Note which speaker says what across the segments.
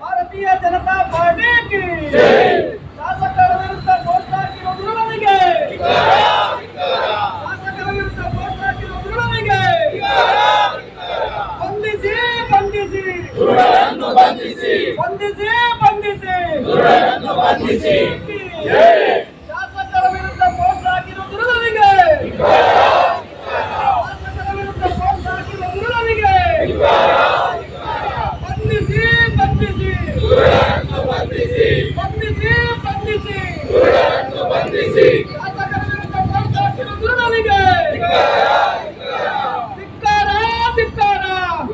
Speaker 1: ಭಾರತೀಯ ಜನತಾ ಪಾರ್ಟಿ ಶಾಸಕರ ವಿರುದ್ಧ ವೋಟ್ ಹಾಕಿರೋ ದುರ್ಬಲಿಗೆ ಶಾಸಕರ ವಿರುದ್ಧ ವೋಟ್ ಹಾಕಿರೋ ದುರ್ಬಲಿಗೆ ಬಂಧಿಸಿ ಬಂಧಿಸಿ ಬಂಧಿಸಿ ಬಂಧಿಸಿ ಶಾಸಕರ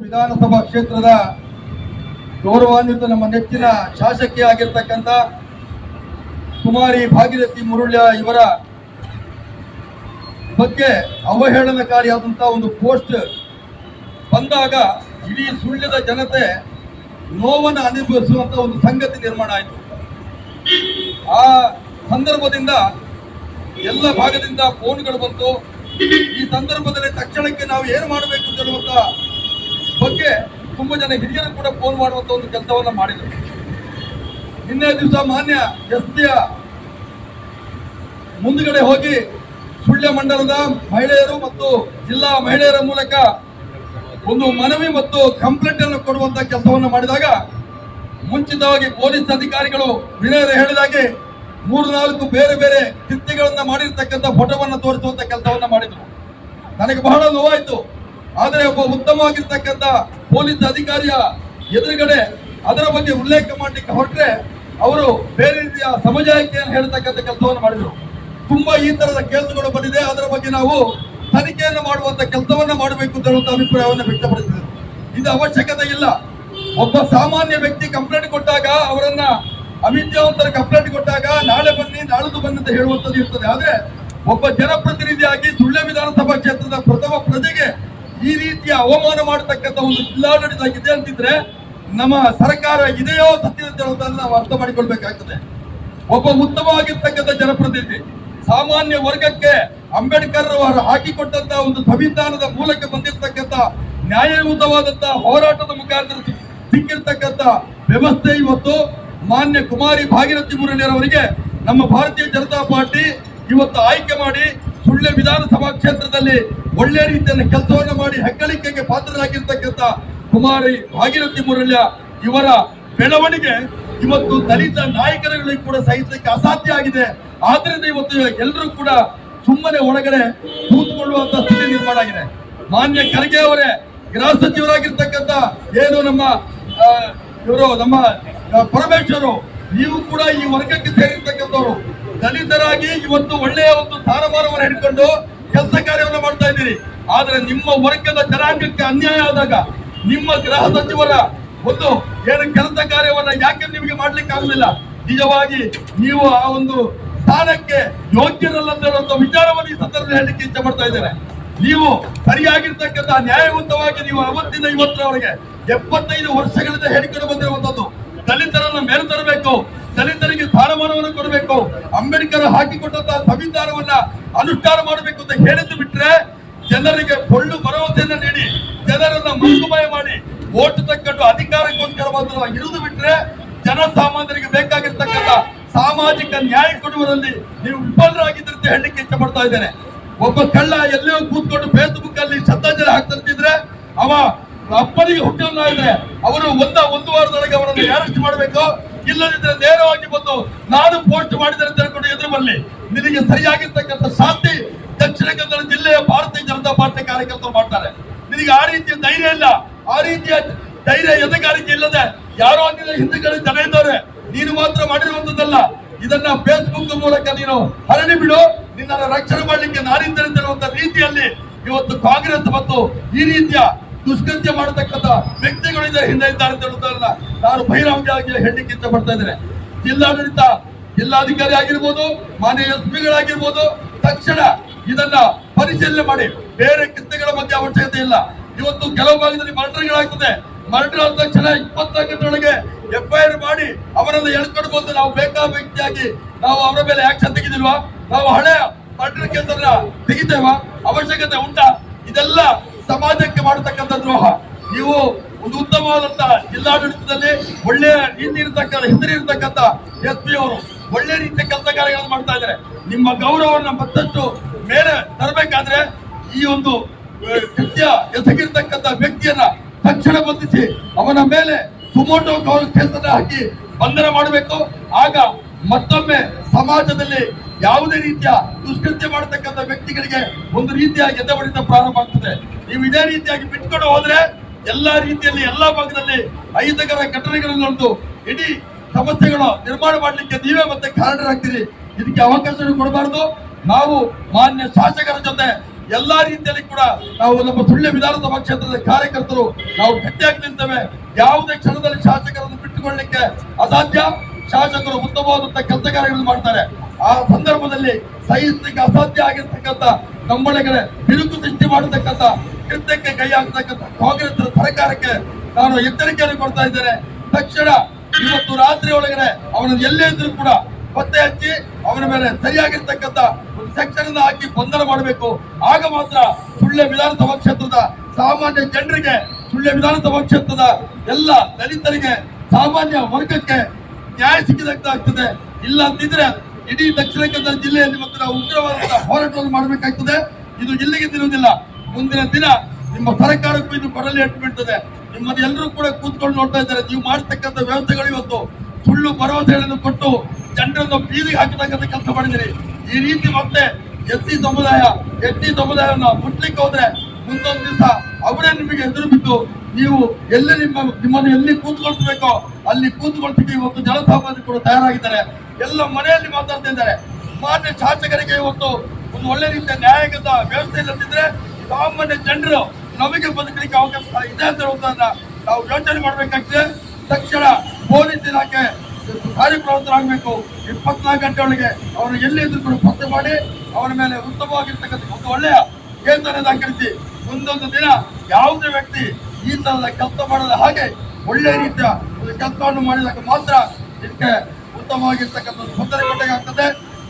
Speaker 2: ವಿಧಾನಸಭಾ ಕ್ಷೇತ್ರದ ಗೌರವಾನ್ವಿತ ನಮ್ಮ ನೆಚ್ಚಿನ ಶಾಸಕಿ ಆಗಿರ್ತಕ್ಕಂಥ ಕುಮಾರಿ ಭಾಗೀರಥಿ ಮುರುಳ್ಯ ಇವರ ಬಗ್ಗೆ ಅವಹೇಳನಕಾರಿಯಾದಂತಹ ಒಂದು ಪೋಸ್ಟ್ ಬಂದಾಗ ಇಡೀ ಸುಳ್ಯದ ಜನತೆ ನೋವನ್ನು ಅನುಭವಿಸುವಂತ ಒಂದು ಸಂಗತಿ ನಿರ್ಮಾಣ ಆಯಿತು. ಆ ಸಂದರ್ಭದಿಂದ ಎಲ್ಲ ಭಾಗದಿಂದ ಫೋನ್ಗಳು ಬಂತು. ಈ ಸಂದರ್ಭದಲ್ಲಿ ತಕ್ಷಣಕ್ಕೆ ನಾವು ಏನು ಮಾಡಬೇಕು ಅಂತ ಬಗ್ಗೆ ತುಂಬಾ ಜನ ಹಿರಿಯರು ಕೂಡ ಫೋನ್ ಮಾಡುವಂತ ಒಂದು ಕೆಲಸವನ್ನ ಮಾಡಿದರು. ನಿನ್ನೆ ದಿವಸ ಮಾನ್ಯ ಎಸ್ ಮುಂದುಗಡೆ ಹೋಗಿ ಸುಳ್ಯ ಮಂಡಲದ ಮಹಿಳೆಯರು ಮತ್ತು ಜಿಲ್ಲಾ ಮಹಿಳೆಯರ ಮೂಲಕ ಒಂದು ಮನವಿ ಮತ್ತು ಕಂಪ್ಲೇಂಟ್ ಅನ್ನು ಕೊಡುವಂತ ಕೆಲಸವನ್ನು ಮಾಡಿದಾಗ ಮುಂಚಿತವಾಗಿ ಪೊಲೀಸ್ ಅಧಿಕಾರಿಗಳು ವಿನಯರು ಹೇಳಿದಾಗೆ ಮೂರು ನಾಲ್ಕು ಬೇರೆ ಬೇರೆ ಕೃತ್ಯಗಳನ್ನ ಮಾಡಿರ್ತಕ್ಕಂಥ ಫೋಟೋವನ್ನು ತೋರಿಸುವಂತ ಕೆಲಸವನ್ನು ಮಾಡಿದ್ರು. ನನಗೆ ಬಹಳ ನೋವಾಯಿತು. ಆದರೆ ಒಬ್ಬ ಉತ್ತಮವಾಗಿರ್ತಕ್ಕಂಥ ಪೊಲೀಸ್ ಅಧಿಕಾರಿಯ ಎದುರುಗಡೆ ಅದರ ಬಗ್ಗೆ ಉಲ್ಲೇಖ ಮಾಡಲಿಕ್ಕೆ ಹೊರಟ್ರೆ ಅವರು ಬೇರೆ ರೀತಿಯ ಸಮುದಾಯಕ್ಕೆ ಹೇಳ್ತಕ್ಕಂಥ ಕೆಲಸವನ್ನು ಮಾಡಿದರು. ತುಂಬಾ ಈ ತರದ ಕೇಸುಗಳು ಬಂದಿದೆ. ಅದರ ಬಗ್ಗೆ ನಾವು ತನಿಖೆಯನ್ನು ಮಾಡುವಂತ ಕೆಲಸವನ್ನ ಮಾಡಬೇಕು ಅಂತ ಅಭಿಪ್ರಾಯವನ್ನು ವ್ಯಕ್ತಪಡಿಸಿದರು ಇದು ಅವಶ್ಯಕತೆ ಇಲ್ಲ. ಒಬ್ಬ ಸಾಮಾನ್ಯ ವ್ಯಕ್ತಿ ಕಂಪ್ಲೇಂಟ್ ಕೊಟ್ಟಾಗ ಅವರನ್ನ ಅವಿದ್ಯಾವಂತರ ಕಂಪ್ಲೇಂಟ್ ಕೊಟ್ಟಾಗ ನಾಳೆ ಬನ್ನಿ ನಾಳೆದು ಬನ್ನಿ ಅಂತ ಹೇಳುವಂತದ್ದು ಇರ್ತದೆ. ಆದ್ರೆ ಒಬ್ಬ ಜನಪ್ರತಿನಿಧಿಯಾಗಿ ಸುಳ್ಯ ವಿಧಾನಸಭಾ ಕ್ಷೇತ್ರದ ಪ್ರಥಮ ಪ್ರಜೆಗೆ ಈ ರೀತಿಯ ಅವಮಾನ ಮಾಡತಕ್ಕಂತ ಒಂದು ಜಿಲ್ಲಾಡಳಿತ ಇದೆ ಅಂತಿದ್ರೆ ನಮ್ಮ ಸರ್ಕಾರ ಇದೆಯೋ ಸತ್ಯ ಅಂತ ಹೇಳುವುದನ್ನು ನಾವು ಅರ್ಥ ಮಾಡಿಕೊಳ್ಬೇಕಾಗ್ತದೆ. ಒಬ್ಬ ಉತ್ತಮವಾಗಿರ್ತಕ್ಕಂಥ ಜನಪ್ರತಿನಿಧಿ, ಸಾಮಾನ್ಯ ವರ್ಗಕ್ಕೆ ಅಂಬೇಡ್ಕರ್ ಅವರು ಹಾಕಿಕೊಟ್ಟಂತ ಒಂದು ಸಂವಿಧಾನದ ಮೂಲಕ ಬಂದಿರತಕ್ಕಂತ ನ್ಯಾಯಯುತವಾದಂತಹ ಹೋರಾಟದ ಮುಖಾಂತರ ಸಿಕ್ಕಿರ್ತಕ್ಕಂಥ ವ್ಯವಸ್ಥೆ ಇವತ್ತು ಮಾನ್ಯ ಕುಮಾರಿ ಭಾಗೀರಥಿ ಮುರಳಿಯರವರಿಗೆ ನಮ್ಮ ಭಾರತೀಯ ಜನತಾ ಪಾರ್ಟಿ ಇವತ್ತು ಆಯ್ಕೆ ಮಾಡಿ ಸುಳ್ಳೆ ವಿಧಾನಸಭಾ ಕ್ಷೇತ್ರದಲ್ಲಿ ಒಳ್ಳೆ ರೀತಿಯಲ್ಲಿ ಕೆಲಸವನ್ನು ಮಾಡಿ ಹೆಗ್ಗಳಿಕೆಗೆ ಪಾತ್ರರಾಗಿರ್ತಕ್ಕಂಥ ಕುಮಾರಿ ಭಾಗೀರಥಿ ಮುರಳ್ಯ ಇವರ ಬೆಳವಣಿಗೆ ಇವತ್ತು ದಲಿತ ನಾಯಕರುಗಳಿಗೆ ಕೂಡ ಸಹಿಸಲಿಕ್ಕೆ ಅಸಾಧ್ಯ ಆಗಿದೆ. ಆದ್ರಿಂದ ಇವತ್ತು ಎಲ್ಲರೂ ಕೂಡ ಸುಮ್ಮನೆ ಒಳಗಡೆ ಕೂತ್ಕೊಳ್ಳುವಂತ ಸ್ಥಿತಿ ನಿರ್ಮಾಣ ಆಗಿದೆ. ಮಾನ್ಯ ಖರ್ಗೆ ಅವರೇ ಗೃಹ ಸಚಿವರಾಗಿರ್ತಕ್ಕಂಥ ಏನು ನಮ್ಮ ಇವರು ನಮ್ಮ ಪರಮೇಶ್ವರು, ನೀವು ಕೂಡ ಈ ವರ್ಗಕ್ಕೆ ಸೇರಿರ್ತಕ್ಕಂಥವ್ರು. ದಲಿತರಾಗಿ ಇವತ್ತು ಒಳ್ಳೆಯ ಒಂದು ಸ್ಥಾನಮಾನವನ್ನು ಹಿಡ್ಕೊಂಡು ಕೆಲಸ ಕಾರ್ಯವನ್ನು ಮಾಡ್ತಾ ಇದ್ದೀರಿ. ಆದ್ರೆ ನಿಮ್ಮ ವರ್ಗದ ಜನಾಂಗಕ್ಕೆ ಅನ್ಯಾಯ ಆದಾಗ ನಿಮ್ಮ ಗೃಹ ಸಚಿವರ ಒಂದು ಏನು ಕೆಲಸ ಕಾರ್ಯವನ್ನ ಯಾಕೆ ನಿಮಗೆ ಮಾಡ್ಲಿಕ್ಕೆ ಆಗಲಿಲ್ಲ ನಿಜವಾಗಿ ನೀವು ಆ ಒಂದು ಸ್ಥಾನಕ್ಕೆ ಯೋಗ್ಯರಲ್ಲ ಅಂತ ವಿಚಾರವನ್ನು ಈ ಸಂದರ್ಭದಲ್ಲಿ ಹೇಳಲಿಕ್ಕೆ ಇಚ್ಛೆ ಪಡ್ತಾ ಇದ್ದೇನೆ. ನೀವು ಸರಿಯಾಗಿರ್ತಕ್ಕಂಥ ನ್ಯಾಯಯುತವಾಗಿ ನೀವು ಅವತ್ತಿನ ಇವತ್ತರವರೆಗೆ ಎಪ್ಪತ್ತೈದು ವರ್ಷಗಳಿಂದ ಹೇಳಿಕೊಂಡು ಬಂದಿರುವಂತದ್ದು, ದಲಿತರನ್ನ ಮೇಲೆ ತರಬೇಕು, ದಲಿತರಿಗೆ ಸ್ಥಾನಮಾನವನ್ನು ಕೊಡಬೇಕು, ಅಂಬೇಡ್ಕರ್ ಹಾಕಿಕೊಟ್ಟಂತಹ ಸಂವಿಧಾನವನ್ನ ಅನುಷ್ಠಾನ ಮಾಡಬೇಕು ಅಂತ ಹೇಳಿದ್ದು ಬಿಟ್ರೆ ಜನರಿಗೆ ಪೊಳ್ಳು ಭರವಸೆಯನ್ನು ನೀಡಿ, ಜನರನ್ನ ಮೃದುಮಯ ಮಾಡಿ ಓಟ್ ತಕ್ಕಂಡು ಅಧಿಕಾರಕ್ಕೋಸ್ಕರ ಮಾತ್ರ ಇರುವುದು ಬಿಟ್ರೆ ಜನಸಾಮಾನ್ಯರಿಗೆ ಬೇಕಾಗಿರ್ತಕ್ಕಂಥ ಸಾಮಾಜಿಕ ನ್ಯಾಯ ಕೊಡುವುದರಲ್ಲಿ ನೀವು ವಿಫಲರಾಗಿದ್ದೀರಿ ಅಂತ ಹೇಳಲಿಕ್ಕೆ ಇಷ್ಟಪಡ್ತಾ ಪಡ್ತಾ ಇದ್ದೇನೆ. ಒಬ್ಬ ಕಳ್ಳ ಎಲ್ಲೋ ಕೂತ್ಕೊಂಡು ಫೇಸ್ಬುಕ್ ಅಲ್ಲಿ ಶ್ರದ್ಧಾಂಜಲಿ ಹಾಕ್ತಿರ್ತಿದ್ರೆ ಅವ ಅಪ್ಪನಿಗೆ ಹುಟ್ಟನ್ನ ಇದೆ ಅವರು ಒಂದ ಒಂದು ವಾರದೊಳಗೆ ಅವರನ್ನು ಅರೆಸ್ಟ್ ಮಾಡಬೇಕು. ಇಲ್ಲದಿದ್ರೆ ನೇರವಾಗಿ ಬಂದು, ನಾನು ಪೋಸ್ಟ್ ಮಾಡಿದರೆ ಅಂತ ಎದುರು ಬರಲಿ. ನಿನಗೆ ಸರಿಯಾಗಿರ್ತಕ್ಕಂಥ ಶಾಂತಿ ದಕ್ಷಿಣ ಕನ್ನಡ ಜಿಲ್ಲೆಯ ಭಾರತೀಯ ಜನತಾ ಪಾರ್ಟಿ ಕಾರ್ಯಕರ್ತರು ಮಾಡ್ತಾರೆ. ನಿನಗೆ ಆ ರೀತಿಯ ಧೈರ್ಯ ಇಲ್ಲ. ಆ ರೀತಿಯ ಧೈರ್ಯ ಎದಗಾರಿಕೆ ಇಲ್ಲದೆ ಯಾರೋ ನಿನ್ನ ಹಿಂದೆಗಡೆ ಜನ ಇದ್ದಾರೆ. ನೀನು ಮಾತ್ರ ಮಾಡಿರುವಂತದ್ದಲ್ಲ ಇದನ್ನ ಫೇಸ್ಬುಕ್ ಮೂಲಕ ನೀನು ಹರಡಿ ಬಿಡು. ನಿನ್ನನ್ನು ರಕ್ಷಣೆ ಮಾಡಲಿಕ್ಕೆ ನಾನಿದ್ದೇನೆ ಅಂತ ರೀತಿಯಲ್ಲಿ ಇವತ್ತು ಕಾಂಗ್ರೆಸ್ ಮತ್ತು ಈ ರೀತಿಯ ದುಷ್ಕೃತ್ಯ ಮಾಡತಕ್ಕಂತ ವ್ಯಕ್ತಿಗಳಿಂದ ಹಿಂದೆ ಇದ್ದಾರೆ ಅಂತ ಹೇಳುವುದನ್ನ ನಾನು ಬಹಿರಂಗವಾಗಿ ಹೇಳಲಿಕ್ಕೆ ಇಷ್ಟಪಡ್ತಾ ಇದ್ದೇನೆ. ಜಿಲ್ಲಾಡಳಿತ ಜಿಲ್ಲಾಧಿಕಾರಿ ಆಗಿರ್ಬೋದು, ಮಾನ್ಯ ಎಸ್ ಪಿಗಳಾಗಿರ್ಬೋದು, ತಕ್ಷಣ ಇದನ್ನ ಪರಿಶೀಲನೆ ಮಾಡಿ. ಬೇರೆ ಕೃತ್ಯಗಳ ಮಧ್ಯೆ ಅವಶ್ಯಕತೆ ಇಲ್ಲ. ಇವತ್ತು ಕೆಲವು ಭಾಗದಲ್ಲಿ ಮರ್ಡರ್ಗಳಾಗ್ತದೆ ಮರ್ಡರ್ ಆದ ತಕ್ಷಣ ಇಪ್ಪತ್ನಾಲ್ಕು ಗಂಟೆಯೊಳಗೆ ಎಫ್ಐಆರ್ ಮಾಡಿ ಅವರನ್ನ ಎಳ್ಕೊಂಡು ಬಂದು ನಾವು ಬೇಕಾ ವ್ಯಕ್ತಿಯಾಗಿ ನಾವು ಅವರ ಮೇಲೆ ಆಕ್ಷನ್ ತೆಗೆದಿಲ್ವಾ? ನಾವು ಹಳೆ ಮರ್ಡರ್ ಕೇಸನ್ನ ತೆಗಿತೇವ? ಅವಶ್ಯಕತೆ ಉಂಟಾ? ಇದೆಲ್ಲ ಸಮಾಜಕ್ಕೆ ಮಾಡತಕ್ಕಂಥ ದ್ರೋಹ. ನೀವು ಒಂದು ಉತ್ತಮವಾದಂತಹ ಜಿಲ್ಲಾಡಳಿತದಲ್ಲಿ ಒಳ್ಳೆಯ ರೀತಿ ಇರತಕ್ಕಂಥ ಹೆಸರು ಇರತಕ್ಕಂಥ ಎಸ್ ಪಿ ಅವರು ಒಳ್ಳೆ ರೀತಿಯ ಕೆಲಸ ಕಾರ್ಯಗಳನ್ನು ಮಾಡ್ತಾ ಇದ್ದಾರೆ. ನಿಮ್ಮ ಗೌರವವನ್ನು ಮತ್ತಷ್ಟು ಮೇಲೆ ತರಬೇಕಾದ್ರೆ ಈ ಒಂದು ಕೃತ್ಯ ಎಸಗಿರ್ತಕ್ಕಂಥ ವ್ಯಕ್ತಿಯನ್ನ ತಕ್ಷಣ ಬಂಧಿಸಿ ಅವನ ಮೇಲೆ ಸುಮೋಟೋ ಕೇಸನ್ನ ಹಾಕಿ ಬಂಧನ ಮಾಡಬೇಕು. ಆಗ ಮತ್ತೊಮ್ಮೆ ಸಮಾಜದಲ್ಲಿ ಯಾವುದೇ ರೀತಿಯ ದುಷ್ಕೃತ್ಯ ಮಾಡತಕ್ಕಂಥ ವ್ಯಕ್ತಿಗಳಿಗೆ ಒಂದು ರೀತಿಯಾಗಿ ಎದೆ ಬಡಿತ ಪ್ರಾರಂಭ ಆಗ್ತದೆ. ನೀವು ಇದೇ ರೀತಿಯಾಗಿ ಬಿಟ್ಕೊಂಡು ಹೋದ್ರೆ ಎಲ್ಲಾ ರೀತಿಯಲ್ಲಿ ಎಲ್ಲಾ ಭಾಗದಲ್ಲಿ ಅಹಿತಕರ ಘಟನೆಗಳನ್ನು ಇಡೀ ಸಮಸ್ಯೆಗಳು ನಿರ್ಮಾಣ ಮಾಡಲಿಕ್ಕೆ ನೀವೇ ಮತ್ತೆ ಕಾರಣರಾಗ್ತೀರಿ. ಇದಕ್ಕೆ ಅವಕಾಶ ಕೊಡಬಾರದು. ನಾವು ಮಾನ್ಯ ಶಾಸಕರ ಜೊತೆ ಎಲ್ಲಾ ರೀತಿಯಲ್ಲಿ ಕೂಡ ನಾವು ನಮ್ಮ ಸುಳ್ಯ ವಿಧಾನಸಭಾ ಕ್ಷೇತ್ರದ ಕಾರ್ಯಕರ್ತರು ನಾವು ಗಟ್ಟಿಯಾಗಿ ನಿಲ್ತೇವೆ. ಯಾವುದೇ ಕ್ಷಣದಲ್ಲಿ ಶಾಸಕರನ್ನು ಬಿಟ್ಟುಕೊಳ್ಳಲಿಕ್ಕೆ ಅಸಾಧ್ಯ. ಶಾಸಕರು ಉತ್ತಮವಾದಂತ ಕೆಲಸ ಕಾರ್ಯಗಳನ್ನು ಮಾಡ್ತಾರೆ. ಆ ಸಂದರ್ಭದಲ್ಲಿ ಸಹಿಸಲಿಕ್ಕೆ ಅಸಾಧ್ಯ ಆಗಿರ್ತಕ್ಕಂಥ ನಮ್ಮೊಳಗಡೆ ಬಿರುಕು ಸೃಷ್ಟಿ ಮಾಡತಕ್ಕಂಥ ಕೃತ್ಯಕ್ಕೆ ಕೈ ಹಾಕತಕ್ಕಂಥ ಕಾಂಗ್ರೆಸ್ ಸರ್ಕಾರಕ್ಕೆ ನಾನು ಎಚ್ಚರಿಕೆಯನ್ನು ಕೊಡ್ತಾ ಇದ್ದೇನೆ. ತಕ್ಷಣ ಇವತ್ತು ರಾತ್ರಿ ಒಳಗಡೆ ಅವನ ಎಲ್ಲೇ ಇದ್ರು ಕೂಡ ಪತ್ತೆ ಹಚ್ಚಿ ಅವನ ಮೇಲೆ ಸರಿಯಾಗಿರ್ತಕ್ಕಂತ ಒಂದು ಸೆಕ್ಷನ್ ಅನ್ನು ಹಾಕಿ ಬಂಧನ ಮಾಡಬೇಕು. ಆಗ ಮಾತ್ರ ಸುಳ್ಳೆ ವಿಧಾನಸಭಾ ಕ್ಷೇತ್ರದ ಸಾಮಾನ್ಯ ಜನರಿಗೆ ಸುಳ್ಳೆ ವಿಧಾನಸಭಾ ಕ್ಷೇತ್ರದ ಎಲ್ಲ ದಲಿತರಿಗೆ ಸಾಮಾನ್ಯ ವರ್ಗಕ್ಕೆ ನ್ಯಾಯ ಸಿಕ್ಕಿದಂತಾಗ್ತದೆ ಇಲ್ಲ ಅಂತಿದ್ರೆ ಇಡೀ ದಕ್ಷಿಣ ಕನ್ನಡ ಜಿಲ್ಲೆಯಲ್ಲಿ ಮತ್ತೆ ನಾವು ಉಗ್ರವಾದಂತಹ ಹೋರಾಟವನ್ನು ಮಾಡಬೇಕಾಗ್ತದೆ. ಇದು ಇಲ್ಲಿಗೆ ತಿರುವುದಿಲ್ಲ. ಮುಂದಿನ ದಿನ ನಿಮ್ಮ ಸರ್ಕಾರಕ್ಕೂ ಇದು ಕೊಡಲಿ ಬೀಳ್ತದೆ. ನಿಮ್ಮನ್ನು ಎಲ್ಲರೂ ಕೂಡ ಕೂತ್ಕೊಂಡು ನೋಡ್ತಾ ಇದ್ದಾರೆ. ನೀವು ಮಾಡ್ತಕ್ಕಂಥ ವ್ಯವಸ್ಥೆಗಳು ಇವತ್ತು ಸುಳ್ಳು ಭರವಸೆಗಳನ್ನು ಕೊಟ್ಟು ಜನರನ್ನು ಬೀದಿಗೆ ಹಾಕತಕ್ಕಂಥ ಕೆಲಸ ಮಾಡಿದಿರಿ ಈ ರೀತಿ ಮತ್ತೆ ಎಸ್ ಸಿ ಸಮುದಾಯ ಎಸ್ ಸಿ ಸಮುದಾಯವನ್ನು ಮುಟ್ಲಿಕ್ಕೆ ಹೋದ್ರೆ ಮುಂದೊಂದು ದಿವಸ ಅವರೇ ನಿಮಗೆ ಎದುರು ಬಿದ್ದು ನೀವು ಎಲ್ಲಿ ನಿಮ್ಮ ನಿಮ್ಮನ್ನು ಎಲ್ಲಿ ಕೂತ್ಕೊಳ್ಬೇಕೋ ಅಲ್ಲಿ ಕೂತ್ಕೊಳ್ತೀವಿ ಇವತ್ತು ಜನಸಾಮಾನ್ಯರು ಕೂಡ ತಯಾರಾಗಿದ್ದಾರೆ. ಎಲ್ಲ ಮನೆಯಲ್ಲಿ ಮಾತಾಡ್ತಾ ಇದ್ದಾರೆ. ಮಾನ್ಯ ಶಾಸಕರಿಗೆ ಇವತ್ತು ಒಂದು ಒಳ್ಳೆ ರೀತಿಯ ನ್ಯಾಯಗತ ವ್ಯವಸ್ಥೆ ಇಲ್ಲದಿದ್ರೆ ಸಾಮಾನ್ಯ ಜನರು ನಮಗೆ ಬದುಕಲಿಕ್ಕೆ ಅವಕಾಶ ಇದೆ ಅಂತ ಹೇಳುವುದನ್ನ ನಾವು ಯೋಚನೆ ಮಾಡಬೇಕಾಗ್ತದೆ. ತಕ್ಷಣ ಪೊಲೀಸ್ ಇಲಾಖೆ ಕಾರ್ಯಪ್ರವೃತ್ತರಾಗಬೇಕು ಇಪ್ಪತ್ನಾಲ್ಕು ಗಂಟೆ ಒಳಗೆ ಅವರು ಎಲ್ಲಿ ಕೂಡ ಪತ್ತೆ ಮಾಡಿ ಅವರ ಮೇಲೆ ಉತ್ತಮವಾಗಿರ್ತಕ್ಕಂಥ ಒಂದು ಒಳ್ಳೆಯ ಕೇಸನ್ನು ದಾಖಲಿಸಿ ಮುಂದೊಂದು ದಿನ ಯಾವುದೇ ವ್ಯಕ್ತಿ ಈ ತರದ ಕೆಲಸ ಮಾಡದ ಹಾಗೆ ಒಳ್ಳೆಯ ರೀತಿಯ ಒಂದು ಕೆಲಸವನ್ನು ಮಾಡಿದಾಗ ಮಾತ್ರ ಇದಕ್ಕೆ ಉತ್ತಮವಾಗಿರ್ತಕ್ಕಂಥ ತೊಂದರೆ ಕೊಟ್ಟಾಗ ಆಗ್ತದೆ.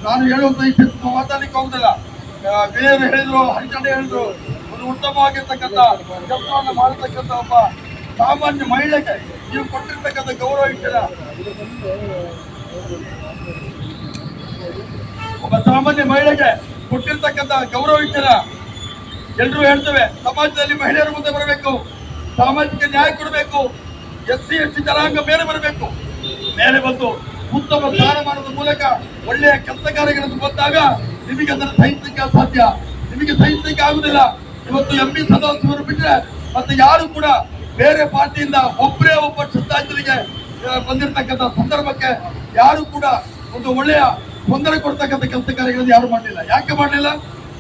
Speaker 2: ನಾನು ಹೇಳುವಂತ ಈ ಮಾತಾಡಲಿಕ್ಕೆ ಹೋಗುದಿಲ್ಲ ಬೇರೆ ಹೇಳಿದ್ರು, ಹರಿಚಂಡ ಹೇಳಿದ್ರು. ಒಂದು ಉತ್ತಮವಾಗಿರ್ತಕ್ಕಂಥ ಕೆಲಸವನ್ನು ಮಾಡತಕ್ಕಂಥ ಒಬ್ಬ ಸಾಮಾನ್ಯ ಮಹಿಳೆಗೆ ನೀವು ಕೊಟ್ಟಿರ್ತಕ್ಕಂಥ ಗೌರವ ಇಟ್ಟಿಲ್ಲ. ಒಬ್ಬ ಸಾಮಾನ್ಯ ಮಹಿಳೆಗೆ ಕೊಟ್ಟಿರ್ತಕ್ಕಂಥ ಗೌರವ ಇಟ್ಟಿಲ್ಲ. ಎಲ್ಲರೂ ಹೇಳ್ತೇವೆ, ಸಮಾಜದಲ್ಲಿ ಮಹಿಳೆಯರ ಮುಂದೆ ಬರಬೇಕು, ಸಾಮಾಜಿಕ ನ್ಯಾಯ ಕೊಡಬೇಕು ಎಸ್ ಸಿ ಎಸ್ ಟಿ ಜನಾಂಗ ಮೇಲೆ ಬರಬೇಕು. ಮೇಲೆ ಬಂದು ಉತ್ತಮ ಸ್ಥಾನಮಾನದ ಮೂಲಕ ಒಳ್ಳೆಯ ಕೆಲಸ ಕಾರ್ಯಗಳನ್ನು ಬಂದಾಗ ನಿಮಗೆ ಅದರ ಸಹಿಸಲಿಕ್ಕೆ ಸಾಧ್ಯ. ನಿಮಗೆ ಸಹಿಸಲಿಕ್ಕೆ ಆಗುದಿಲ್ಲ ಇವತ್ತು ಎಂ ಪಿ ಸದಸ್ಯರು ಬಿಟ್ಟರೆ ಮತ್ತೆ ಯಾರು ಕೂಡ ಬೇರೆ ಪಾರ್ಟಿಯಿಂದ ಒಬ್ಬರೇ ಒಬ್ಬ ಶ್ರದ್ಧಾಂಜಲಿಗೆ ಬಂದಿರತಕ್ಕಂಥ ಸಂದರ್ಭಕ್ಕೆ ಯಾರು ಕೂಡ ಒಂದು ಒಳ್ಳೆಯ ತೊಂದರೆ ಕೊಡ್ತಕ್ಕಂಥ ಕೆಲಸ ಕಾರ್ಯಗಳನ್ನು ಯಾರು ಮಾಡಲಿಲ್ಲ. ಯಾಕೆ ಮಾಡಲಿಲ್ಲ?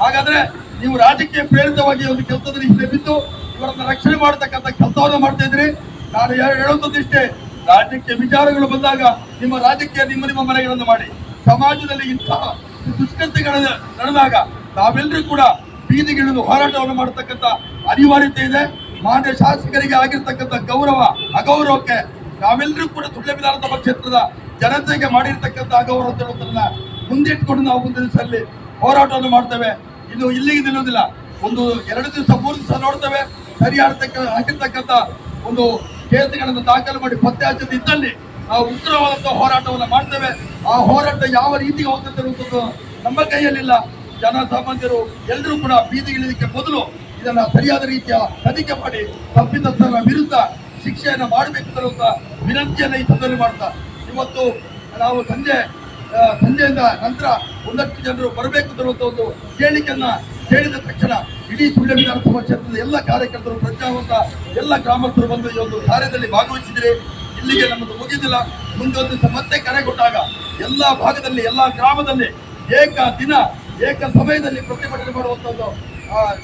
Speaker 2: ಹಾಗಾದ್ರೆ ನೀವು ರಾಜಕೀಯ ಪ್ರೇರಿತವಾಗಿ ಒಂದು ಕೆಲಸದಲ್ಲಿ ಹಿಂದೆ ಬಿದ್ದು ಇವರನ್ನ ರಕ್ಷಣೆ ಮಾಡತಕ್ಕಂಥ ಕೆಲಸವನ್ನು ಮಾಡ್ತಾ ಇದ್ರಿ ನಾನು ಹೇಳೋದಿಷ್ಟೇ ರಾಜಕೀಯ ವಿಚಾರಗಳು ಬಂದಾಗ ನಿಮ್ಮ ರಾಜಕೀಯ ನಿಮ್ಮ ನಿಮ್ಮ ಮನೆಗಳನ್ನು ಮಾಡಿ, ಸಮಾಜದಲ್ಲಿ ಇಂತಹ ದುಷ್ಕೃತಿಗಳನ್ನು ನಡೆದಾಗ ನಾವೆಲ್ಲರೂ ಕೂಡ ಬೀದಿಗಿಳಿದು ಹೋರಾಟವನ್ನು ಮಾಡತಕ್ಕಂತ ಅನಿವಾರ್ಯತೆ ಇದೆ. ಮಾನ್ಯ ಶಾಸಕರಿಗೆ ಆಗಿರ್ತಕ್ಕಂಥ ಗೌರವ, ಅಗೌರವಕ್ಕೆ ನಾವೆಲ್ಲರೂ ಕೂಡ ಸುಳ್ಯ ವಿಧಾನಸಭಾ ಕ್ಷೇತ್ರದ ಜನತೆಗೆ ಮಾಡಿರ್ತಕ್ಕಂಥ ಅಗೌರವ ಅಂತ ಹೇಳೋದನ್ನ ಮುಂದಿಟ್ಕೊಂಡು ನಾವು ಮುಂದಿನ ದಿವಸದಲ್ಲಿ ಹೋರಾಟವನ್ನು ಮಾಡ್ತೇವೆ. ಇದು ಇಲ್ಲಿಗೆ ನಿಲ್ಲುವುದಿಲ್ಲ. ಒಂದು ಎರಡು ದಿವಸ, ಮೂರು ದಿವಸ ನೋಡ್ತೇವೆ. ಸರಿಯಾದ ಆಗಿರ್ತಕ್ಕಂಥ ಒಂದು ಕೇಸುಗಳನ್ನು ದಾಖಲು ಮಾಡಿ ಪತ್ತೆ ಹಚ್ಚದ ಇದ್ದಲ್ಲಿ ನಾವು ಉಗ್ರವಾದಂತಹ ಹೋರಾಟವನ್ನು ಮಾಡ್ತೇವೆ. ಆ ಹೋರಾಟ ಯಾವ ರೀತಿಗೆ ಹೋಗ್ತದೆ ನಮ್ಮ ಕೈಯಲ್ಲಿಲ್ಲ. ಜನಸಾಮಾನ್ಯರು ಎಲ್ಲರೂ ಕೂಡ ಬೀದಿಗಿಳಿದಕ್ಕೆ ಮೊದಲು ಇದನ್ನ ಸರಿಯಾದ ರೀತಿಯ ತನಿಖೆ ಮಾಡಿ ತಪ್ಪಿತಸ್ಥರ ವಿರುದ್ಧ ಶಿಕ್ಷೆಯನ್ನು ಮಾಡಬೇಕು ತರುವಂತ ವಿನಂತಿಯನ್ನು ಈ ಸಂದರ್ಭ ಮಾಡ್ತಾ ಇವತ್ತು ನಾವು ಸಂಜೆ ಸಂಜೆಯಿಂದ ನಂತರ ಒಂದಷ್ಟು ಜನರು ಬರಬೇಕು ಅನ್ನುವಂಥ ಒಂದು ಹೇಳಿಕೆಯನ್ನ ಕೇಳಿದ ತಕ್ಷಣ ಇಡೀ ಸುಳ್ಯ ವಿಧಾನಸಭಾ ಕ್ಷೇತ್ರದ ಎಲ್ಲ ಕಾರ್ಯಕರ್ತರು ಪ್ರಜ್ಞಾವಂತ ಎಲ್ಲ ಗ್ರಾಮಸ್ಥರು ಬಂದು ಈ ಒಂದು ಕಾರ್ಯದಲ್ಲಿ ಭಾಗವಹಿಸಿದರೆ ಇಲ್ಲಿಗೆ ನಮ್ಮದು ಮುಗಿದಿಲ್ಲ. ಮುಂದೊಂದು ಮತ್ತೆ ಕರೆ ಕೊಟ್ಟಾಗ ಎಲ್ಲ ಭಾಗದಲ್ಲಿ, ಎಲ್ಲ ಗ್ರಾಮದಲ್ಲಿ ಏಕ ದಿನ ಏಕ ಸಮಯದಲ್ಲಿ ಪ್ರತಿಭಟನೆ ಮಾಡುವಂಥದ್ದು